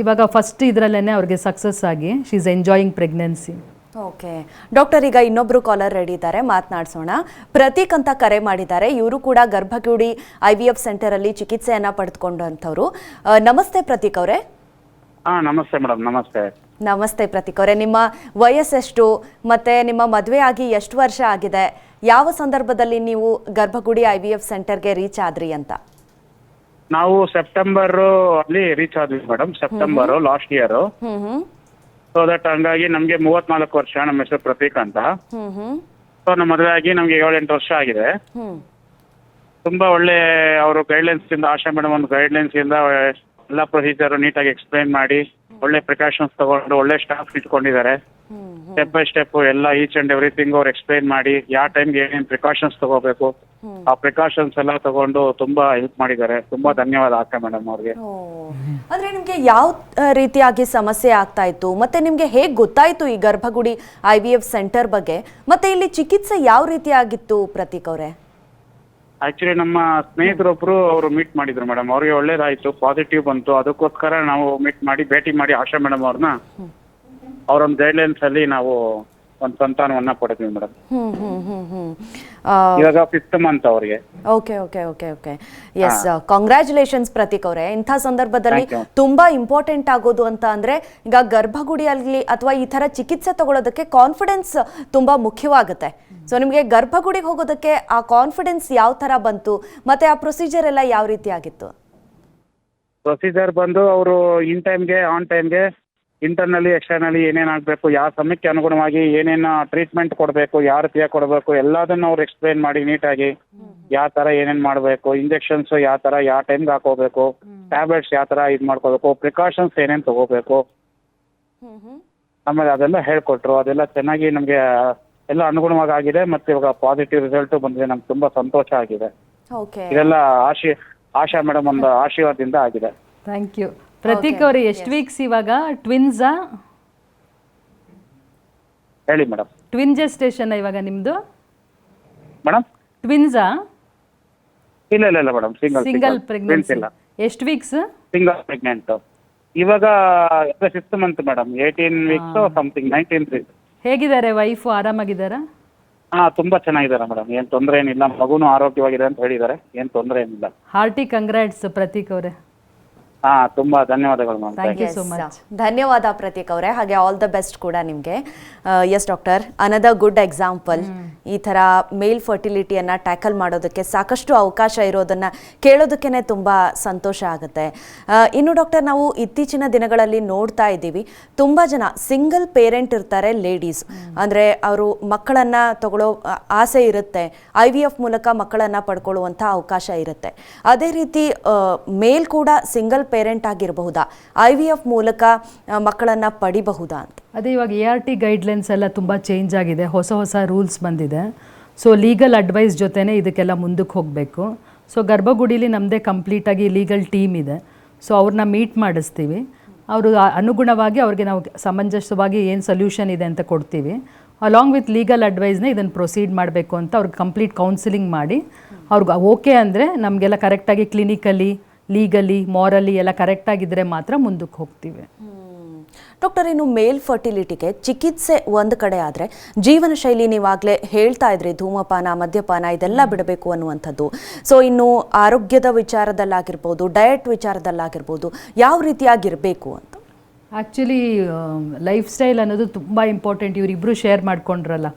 ಇವಾಗ ಫಸ್ಟ್ ಇದರಲ್ಲೇ ಅವ್ರಿಗೆ ಸಕ್ಸಸ್ ಆಗಿ she is enjoying pregnancy okay doctor ಈಗ ಇನ್ನೊಬ್ರು ಕಾಲರ್ ರೆಡಿ ಇದ್ದಾರೆ. ಮಾತನಾಡಿಸೋಣ. ಪ್ರತೀಕ್ ಅಂತ ಕರೆ ಮಾಡಿದ್ದಾರೆ. ಇವರು ಕೂಡ ಗರ್ಭಗುಡಿ ಐ ವಿ ಎಫ್ ಸೆಂಟರಲ್ಲಿ ಚಿಕಿತ್ಸೆಯನ್ನ ಪಡೆದುಕೊಂಡಂಥವ್ರು ನಮಸ್ತೆ ಪ್ರತೀಕ್ ಅವರೇ. ಹಾ ನಮಸ್ತೆ ಮೇಡಮ್. ನಮಸ್ತೆ. ನಮಸ್ತೆ ಪ್ರತೀಕ್ ಅವ್ರೆ ನಿಮ್ಮ ವಯಸ್ಸೆಷ್ಟು ಮತ್ತೆ ನಿಮ್ಮ ಮದುವೆ ಆಗಿ ಎಷ್ಟು ವರ್ಷ ಆಗಿದೆ? ಯಾವ ಸಂದರ್ಭದಲ್ಲಿ ನೀವು ಗರ್ಭಗುಡಿ ಐ ವಿ ಎಫ್ ಸೆಂಟರ್ಗೆ ರೀಚ್ ಆದ್ರಿ ಅಂತ? ನಾವು ಸೆಪ್ಟೆಂಬರ್ ಅಲ್ಲಿ ರೀಚ್ ಆದ್ವಿ madam September last year. Hmm hmm. So that ಹಂಗಾಗಿ ನಮ್ಗೆ ಮೂವತ್ನಾಲ್ಕು ವರ್ಷ ನಮ್ಮ ಹೆಸರು ಪ್ರತೀಕ್ ಅಂತ. ಹ್ಮ್ ಹ್ಮ್. ಸೊ ನಮ್ಮ ಮದುವೆ ಆಗಿ ನಮ್ಗೆ ಏಳೆಂಟು ವರ್ಷ ಆಗಿದೆ. ಹ್ಮ್. ತುಂಬಾ ಒಳ್ಳೆ ಅವರು ಗೈಡ್ಲೈನ್ಸ್ ಇಂದ ಆಶಾ ಮೇಡಮ್ ಒಂದು ಗೈಡ್ಲೈನ್ಸ್ ಇಂದ ಎಲ್ಲ ಪ್ರೊಸೀಜರ್ ನೀಟಾಗಿ ಎಕ್ಸ್ಪ್ಲೈನ್ ಮಾಡಿ ಒಳ್ಳೆ ಪ್ರಿಕಾಷನ್ಸ್ ತಗೊಂಡು, ಒಳ್ಳೆ ಸ್ಟಾಫ್ ಇಟ್ಕೊಂಡಿದ್ದಾರೆ. ಸ್ಟೆಪ್ ಬೈ ಸ್ಟೆಪ್ ಎಲ್ಲ ಈಚ್ ಅಂಡ್ ಎವ್ರಿಥಿಂಗ್ ಅವ್ರು ಎಕ್ಸ್ಪ್ಲೈನ್ ಮಾಡಿ ಯಾವ ಟೈಮ್ಗೆ ಏನೇನ್ ಪ್ರಿಕಾಷನ್ಸ್ ತಗೋಬೇಕು, ಆ ಪ್ರಿಕಾಷನ್ಸ್ ಎಲ್ಲ ತಗೊಂಡು ತುಂಬಾ ಹೆಲ್ಪ್ ಮಾಡಿದ್ದಾರೆ. ತುಂಬಾ ಧನ್ಯವಾದ ಆಗ್ತಾ ಮೇಡಮ್ ಅವ್ರಿಗೆ. ಅಂದ್ರೆ ನಿಮ್ಗೆ ಯಾವ ರೀತಿಯಾಗಿ ಸಮಸ್ಯೆ ಆಗ್ತಾ ಇತ್ತು? ಮತ್ತೆ ನಿಮ್ಗೆ ಹೇಗ್ ಗೊತ್ತಾಯ್ತು ಈ ಗರ್ಭಗುಡಿ ಐ ಸೆಂಟರ್ ಬಗ್ಗೆ? ಮತ್ತೆ ಇಲ್ಲಿ ಚಿಕಿತ್ಸೆ ಯಾವ ರೀತಿಯಾಗಿತ್ತು ಪ್ರತೀಕ್ ಅವರೇ? ಆಕ್ಚುಲಿ ನಮ್ಮ ಸ್ನೇಹಿತರೊಬ್ರು ಅವರು ಮೀಟ್ ಮಾಡಿದ್ರು ಮೇಡಮ್ ಅವ್ರಿಗೆ ಒಳ್ಳೇದಾಯ್ತು ಪಾಸಿಟಿವ್ ಬಂತು. ಅದಕ್ಕೋಸ್ಕರ ನಾವು ಮೀಟ್ ಮಾಡಿ ಭೇಟಿ ಮಾಡಿ ಆಶಾ ಮೇಡಮ್ ಅವ್ರನ್ನ. ಅವರೊಂದು ಗೈಡ್ಲೈನ್ಸ್ ಅಲ್ಲಿ ನಾವು ಒಂದು ಸಂತಾನವನ್ನ ಪಡೆದ್ವಿ ಮೇಡಮ್ ಹ್ಮ್ ಹ್ಮ್ ಹ್ಮ್ ಹ್ಮ್. ಇವಾಗ ಫಿಫ್ತ್ ಮಂತ್ ಅವ್ರಿಗೆ. Okay okay okay okay. S congratulations Prateek ಅವರೇ. ಇಂಥ ಸಂದರ್ಭದಲ್ಲಿ Thank you. ತುಂಬಾ ಇಂಪಾರ್ಟೆಂಟ್ ಆಗೋದು ಅಂತ ಅಂದ್ರೆ ಈಗ ಗರ್ಭಗುಡಿಯಲ್ಲಿ ಅಥವಾ ಈ ತರ ಚಿಕಿತ್ಸೆ ತಗೊಳ್ಳೋದಕ್ಕೆ ಕಾನ್ಫಿಡೆನ್ಸ್ ತುಂಬಾ ಮುಖ್ಯವಾಗುತ್ತೆ. ಸೊ ನಿಮಗೆ ಗರ್ಭಗುಡಿಗೆ ಹೋಗೋದಕ್ಕೆ ಆ ಕಾನ್ಫಿಡೆನ್ಸ್ ಯಾವ ತರ ಬಂತು? ಮತ್ತೆ ಆ ಪ್ರೊಸೀಜರ್ ಎಲ್ಲ ಯಾವ ರೀತಿ ಆಗಿತ್ತು? ಪ್ರೊಸೀಜರ್ ಬಂದು ಅವರು ಇನ್ ಟೈಮ್ಗೆ ಆನ್ ಟೈಮ್ಗೆ ಇಂಟರ್ನಲಿ ಎಕ್ಸ್ಟರ್ನಲಿ ಏನೇನು ಆಗಬೇಕು ಯಾವ ಸಮಯಕ್ಕೆ ಅನುಗುಣವಾಗಿ ಏನೇನು ಟ್ರೀಟ್ಮೆಂಟ್ ಕೊಡಬೇಕು ಯಾವ ರೀತಿಯಾಗಿ ಕೊಡಬೇಕು ಎಲ್ಲದನ್ನು ಅವ್ರು ಎಕ್ಸ್ಪ್ಲೈನ್ ಮಾಡಿ ನೀಟಾಗಿ ಯಾವ ತರ ಏನೇನ್ ಮಾಡಬೇಕು ಇಂಜೆಕ್ಷನ್ಸ್ ಯಾವ ತರ ಯಾವ ಟೈಮ್ಗೆ ಹಾಕೋಬೇಕು ಟ್ಯಾಬ್ಲೆಟ್ಸ್ ಯಾವ ತರ ಇದು ಮಾಡ್ಕೋಬೇಕು ಪ್ರಿಕಾಷನ್ಸ್ ಏನೇನ್ ತಗೋಬೇಕು. ಆಮೇಲೆ ಅದೆಲ್ಲ ಹೇಳ್ಕೊಟ್ರು ಅದೆಲ್ಲ ಚೆನ್ನಾಗಿ ನಮಗೆ ಎಲ್ಲ ಅನುಗುಣವಾಗಿ ಆಗಿದೆ ಮತ್ತೆ ಇವಾಗ ಪಾಸಿಟಿವ್ ರಿಸಲ್ಟ್ ಬಂದಿದೆ. ನಮ್ಗೆ ತುಂಬಾ ಸಂತೋಷ ಆಗಿದೆ. ಓಕೆ ಇದೆಲ್ಲ ಆಶಿ ಆಶಾ ಮೇಡಮ್ ಒಂದು ಆಶೀರ್ವಾದದಿಂದ ಆಗಿದೆ. ಥ್ಯಾಂಕ್ ಯು ಪ್ರತೀಕ್ ಅವ್ರೆ ಎಷ್ಟು ವೀಕ್ಸ್ ಇವಾಗ? ಟ್ವಿನ್ಸಾ ಹೇಳಿ ಮೇಡಮ್ ಟ್ವಿನ್ ಸ್ಟೇಷನ್ ಇವಾಗ ನಿಮ್ದು? ಮೇಡಮ್ ಟ್ವಿನ್ಸಾ ಇಲ್ಲ ಇಲ್ಲ ಇಲ್ಲ ಮೇಡಮ್ ಸಿಂಗಲ್ ಸಿಂಗಲ್ ಪ್ರೆಗ್ನೆನ್ಸಿ ಇಲ್ಲ. ಎಷ್ಟು ವೀಕ್ಸ್ ಸಿಂಗಲ್ ಪ್ರೆಗ್ನೆಂಟ್ ಇವಾಗ six month madam eighteen weeks something nineteen week ಹೇಗಿದ್ದಾರೆ ವೈಫು? ಆರಾಮಾಗಿದ್ದಾರಾ? ಹಾ ತುಂಬಾ ಚೆನ್ನಾಗಿದ್ದಾರೆ ಮೇಡಮ್. ಏನ್ ತೊಂದರೆ ಏನಿಲ್ಲ. ಮಗುನು ಆರೋಗ್ಯವಾಗಿದೆ ಅಂತ ಹೇಳಿದ್ದಾರೆ. ಏನ್ ತೊಂದರೆ ಏನಿಲ್ಲ. ಹಾರ್ಟಿ ಕಂಗ್ರಾಟ್ಸ್ ಪ್ರತೀಕ್ ಅವರೇ. ಹಾ ತುಂಬಾ ಧನ್ಯವಾದಗಳು ma'am thank you Yes, so much ಧನ್ಯವಾದ ಪ್ರತೀಕ್ ಅವರೇ. ಹಾಗೆ ಆಲ್ ದ ಬೆಸ್ಟ್ ಕೂಡ ನಿಮಗೆ. ಎಸ್ ಡಾಕ್ಟರ್ ಅನದ ಗುಡ್ ಎಕ್ಸಾಂಪಲ್ ಈ ತರ ಮೇಲ್ ಫರ್ಟಿಲಿಟಿಯನ್ನು ಟ್ಯಾಕಲ್ ಮಾಡೋದಕ್ಕೆ ಸಾಕಷ್ಟು ಅವಕಾಶ ಇರೋದನ್ನ ಕೇಳೋದಕ್ಕೆನೆ ತುಂಬಾ ಸಂತೋಷ ಆಗುತ್ತೆ. ಆ, ಇನ್ನು ಡಾಕ್ಟರ್ ನಾವು ಇತ್ತೀಚಿನ ದಿನಗಳಲ್ಲಿ ನೋಡ್ತಾ ಇದ್ದೀವಿ. ತುಂಬಾ ಜನ ಸಿಂಗಲ್ ಪೇರೆಂಟ್ ಇರ್ತಾರೆ ಲೇಡೀಸ್ ಅಂದ್ರೆ ಅವರು ಮಕ್ಕಳನ್ನ ತಗೊಳ್ಳೋ ಆಸೆ ಇರುತ್ತೆ. ಐ ವಿ ಎಫ್ ಮೂಲಕ ಮಕ್ಕಳನ್ನ ಪಡ್ಕೊಳ್ಳುವಂಥ ಅವಕಾಶ ಇರುತ್ತೆ. ಅದೇ ರೀತಿ ಮೇಲ್ ಕೂಡ ಸಿಂಗಲ್ ಪೇರೆಂಟ್ ಆಗಿರಬಹುದಾ? ಐ ವಿ ಎಫ್ ಮೂಲಕ ಮಕ್ಕಳನ್ನು ಪಡಿಬಹುದಾ ಅಂತ? ಅದೇ ಇವಾಗ ಎ ಆರ್ ಟಿ ಗೈಡ್ಲೈನ್ಸ್ ಎಲ್ಲ ತುಂಬ ಚೇಂಜ್ ಆಗಿದೆ. ಹೊಸ ಹೊಸ ರೂಲ್ಸ್ ಬಂದಿದೆ. ಸೊ ಲೀಗಲ್ ಅಡ್ವೈಸ್ ಜೊತೆನೇ ಇದಕ್ಕೆಲ್ಲ ಮುಂದಕ್ಕೆ ಹೋಗಬೇಕು. ಸೊ ಗರ್ಭಗುಡಿಲಿ ನಮ್ಮದೇ ಕಂಪ್ಲೀಟಾಗಿ ಲೀಗಲ್ ಟೀಮ್ ಇದೆ. ಸೊ ಅವ್ರನ್ನ ಮೀಟ್ ಮಾಡಿಸ್ತೀವಿ. ಅವರು ಅನುಗುಣವಾಗಿ ಅವ್ರಿಗೆ ನಾವು ಸಮಂಜಸವಾಗಿ ಏನು ಸೊಲ್ಯೂಷನ್ ಇದೆ ಅಂತ ಕೊಡ್ತೀವಿ. ಅಲಾಂಗ್ ವಿತ್ ಲೀಗಲ್ ಅಡ್ವೈಸ್ನೇ ಇದನ್ನು ಪ್ರೊಸೀಡ್ ಮಾಡಬೇಕು ಅಂತ ಅವ್ರಿಗೆ ಕಂಪ್ಲೀಟ್ ಕೌನ್ಸಿಲಿಂಗ್ ಮಾಡಿ. ಅವ್ರಿಗೆ ಓಕೆ ಅಂದರೆ ನಮಗೆಲ್ಲ ಕರೆಕ್ಟಾಗಿ ಕ್ಲಿನಿಕಲಿ ಲೀಗಲಿ ಮಾರಲಿ ಎಲ್ಲ ಕರೆಕ್ಟಾಗಿದ್ದರೆ ಮಾತ್ರ ಮುಂದಕ್ಕೆ ಹೋಗ್ತೀವಿ. ಡಾಕ್ಟರ್ ಇನ್ನು ಮೇಲ್ ಫರ್ಟಿಲಿಟಿಗೆ ಚಿಕಿತ್ಸೆ ಒಂದು ಕಡೆ ಆದರೆ ಜೀವನ ಶೈಲಿ ನೀವಾಗಲೇ ಹೇಳ್ತಾ ಇದ್ರಿ ಧೂಮಪಾನ ಮದ್ಯಪಾನ ಇದೆಲ್ಲ ಬಿಡಬೇಕು ಅನ್ನುವಂಥದ್ದು. ಸೊ ಇನ್ನು ಆರೋಗ್ಯದ ವಿಚಾರದಲ್ಲಾಗಿರ್ಬೋದು ಡಯಟ್ ವಿಚಾರದಲ್ಲಾಗಿರ್ಬೋದು ಯಾವ ರೀತಿಯಾಗಿರಬೇಕು ಅಂತ? ಆ್ಯಕ್ಚುಲಿ ಲೈಫ್ ಸ್ಟೈಲ್ ಅನ್ನೋದು ತುಂಬ ಇಂಪಾರ್ಟೆಂಟ್ ಇವರಿಬ್ಬರು ಶೇರ್ ಮಾಡ್ಕೊಂಡ್ರಲ್ಲ.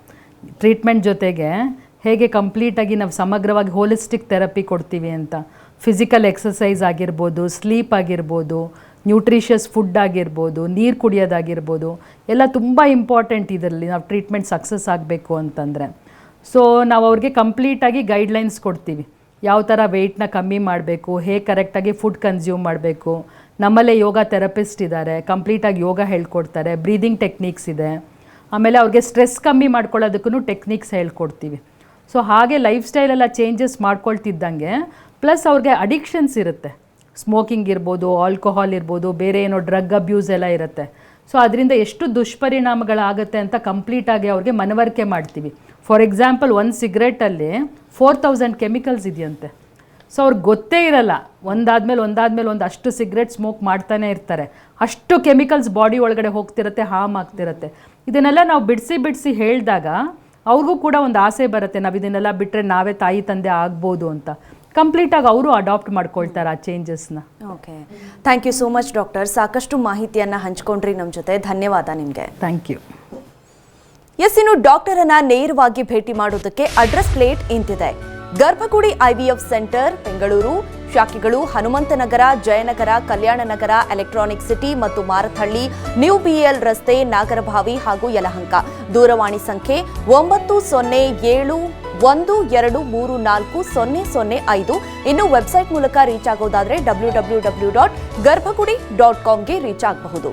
ಟ್ರೀಟ್ಮೆಂಟ್ ಜೊತೆಗೆ ಹೇಗೆ ಕಂಪ್ಲೀಟಾಗಿ ನಾವು ಸಮಗ್ರವಾಗಿ ಹೋಲಿಸ್ಟಿಕ್ ಥೆರಪಿ ಕೊಡ್ತೀವಿ ಅಂತ. ಫಿಸಿಕಲ್ ಎಕ್ಸಸೈಸ್ ಆಗಿರ್ಬೋದು ಸ್ಲೀಪ್ ಆಗಿರ್ಬೋದು ನ್ಯೂಟ್ರಿಷಿಯಸ್ ಫುಡ್ ಆಗಿರ್ಬೋದು, ನೀರು ಕುಡಿಯೋದಾಗಿರ್ಬೋದು, ಎಲ್ಲ ತುಂಬ ಇಂಪಾರ್ಟೆಂಟ್ ಇದರಲ್ಲಿ ನಾವು ಟ್ರೀಟ್ಮೆಂಟ್ ಸಕ್ಸಸ್ ಆಗಬೇಕು ಅಂತಂದರೆ. ಸೊ ನಾವು ಅವ್ರಿಗೆ ಕಂಪ್ಲೀಟಾಗಿ ಗೈಡ್ಲೈನ್ಸ್ ಕೊಡ್ತೀವಿ. ಯಾವ ಥರ ವೆಯ್ಟ್ನ ಕಮ್ಮಿ ಮಾಡಬೇಕು, ಹೇಗೆ ಕರೆಕ್ಟಾಗಿ ಫುಡ್ ಕನ್ಸ್ಯೂಮ್ ಮಾಡಬೇಕು, ನಮ್ಮಲ್ಲೇ ಯೋಗ ಥೆರಪಿಸ್ಟ್ ಇದ್ದಾರೆ ಕಂಪ್ಲೀಟಾಗಿ ಯೋಗ ಹೇಳ್ಕೊಡ್ತಾರೆ ಬ್ರೀದಿಂಗ್ ಟೆಕ್ನಿಕ್ಸ್ ಇದೆ. ಆಮೇಲೆ ಅವ್ರಿಗೆ ಸ್ಟ್ರೆಸ್ ಕಮ್ಮಿ ಮಾಡ್ಕೊಳ್ಳೋದಕ್ಕೂ ಟೆಕ್ನಿಕ್ಸ್ ಹೇಳ್ಕೊಡ್ತೀವಿ. ಸೊ ಹಾಗೆ ಲೈಫ್ ಸ್ಟೈಲೆಲ್ಲ ಚೇಂಜಸ್ ಮಾಡ್ಕೊಳ್ತಿದ್ದಂಗೆ ಪ್ಲಸ್ ಅವ್ರಿಗೆ ಅಡಿಕ್ಷನ್ಸ್ ಇರುತ್ತೆ. ಸ್ಮೋಕಿಂಗ್ ಇರ್ಬೋದು ಆಲ್ಕೋಹಾಲ್ ಇರ್ಬೋದು, ಬೇರೆ ಏನೋ ಡ್ರಗ್ ಅಬ್ಯೂಸ್ ಎಲ್ಲ ಇರುತ್ತೆ. ಸೊ ಅದರಿಂದ ಎಷ್ಟು ದುಷ್ಪರಿಣಾಮಗಳಾಗುತ್ತೆ ಅಂತ ಕಂಪ್ಲೀಟಾಗಿ ಅವ್ರಿಗೆ ಮನವರಿಕೆ ಮಾಡ್ತೀವಿ. ಫಾರ್ ಎಕ್ಸಾಂಪಲ್ ಒಂದು ಸಿಗರೇಟಲ್ಲಿ ಫೋರ್ ತೌಸಂಡ್ ಕೆಮಿಕಲ್ಸ್ ಇದೆಯಂತೆ. ಸೊ ಅವ್ರಿಗೆ ಗೊತ್ತೇ ಇರಲ್ಲ. ಒಂದಾದ್ಮೇಲೆ ಒಂದಾದ್ಮೇಲೆ ಒಂದು ಅಷ್ಟು ಸಿಗರೇಟ್ ಸ್ಮೋಕ್ ಮಾಡ್ತಾನೆ ಇರ್ತಾರೆ. ಅಷ್ಟು ಕೆಮಿಕಲ್ಸ್ ಬಾಡಿ ಒಳಗಡೆ ಹೋಗ್ತಿರತ್ತೆ ಹಾಮ್ ಆಗ್ತಿರತ್ತೆ. ಇದನ್ನೆಲ್ಲ ನಾವು ಬಿಡಿಸಿ ಬಿಡಿಸಿ ಹೇಳಿದಾಗ ಅವ್ರಿಗೂ ಕೂಡ ಒಂದು ಆಸೆ ಬರುತ್ತೆ. ನಾವು ಇದನ್ನೆಲ್ಲ ಬಿಟ್ಟರೆ ನಾವೇ ತಾಯಿ, ತಂದೆ ಆಗ್ಬೋದು ಅಂತ. ಕಂಪ್ಲೀಟಾಗಿ ಅವರು ಅಡಾಪ್ಟ್ ಮಾಡ್ಕೊಳ್ತಾರೆ ಆ ಚೇಂಜಸ್ನ okay thank you so much doctor ಸಾಕಷ್ಟು ಮಾಹಿತಿಯನ್ನು ಹಂಚ್ಕೊಂಡ್ರಿ ನಮ್ಮ ಜೊತೆ. ಧನ್ಯವಾದ ನಿಮಗೆ. ಥ್ಯಾಂಕ್ ಯು ಎಸ್ ಇನ್ನು ಡಾಕ್ಟರ್ ಅನ್ನ ನೇರವಾಗಿ ಭೇಟಿ ಮಾಡೋದಕ್ಕೆ ಅಡ್ರೆಸ್ ಪ್ಲೇಟ್ ಇಂತಿದೆ. ಗರ್ಭಗುಡಿ ಐವಿಎಫ್ ಸೆಂಟರ್ ಬೆಂಗಳೂರು. ಶಾಖೆಗಳು ಹನುಮಂತನಗರ ಜಯನಗರ ಕಲ್ಯಾಣ ನಗರ ಎಲೆಕ್ಟ್ರಾನಿಕ್ ಸಿಟಿ ಮತ್ತು ಮಾರಥಹಳ್ಳಿ ನ್ಯೂ ಬಿಎಲ್ ರಸ್ತೆ ನಾಗರಭಾವಿ ಹಾಗೂ ಯಲಹಂಕ. ದೂರವಾಣಿ ಸಂಖ್ಯೆ ಒಂಬತ್ತು ಸೊನ್ನೆ ಏಳು ಒಂದು ಎರಡು ಮೂರು ನಾಲ್ಕು ಸೊನ್ನೆ ಸೊನ್ನೆ ಐದು. ಇನ್ನು ವೆಬ್ಸೈಟ್ ಮೂಲಕ reach ಆಗೋದಾದರೆ W W W dot Garbhagudi dot ಕಾಮ್ಗೆ reach ಆಗಬಹುದು.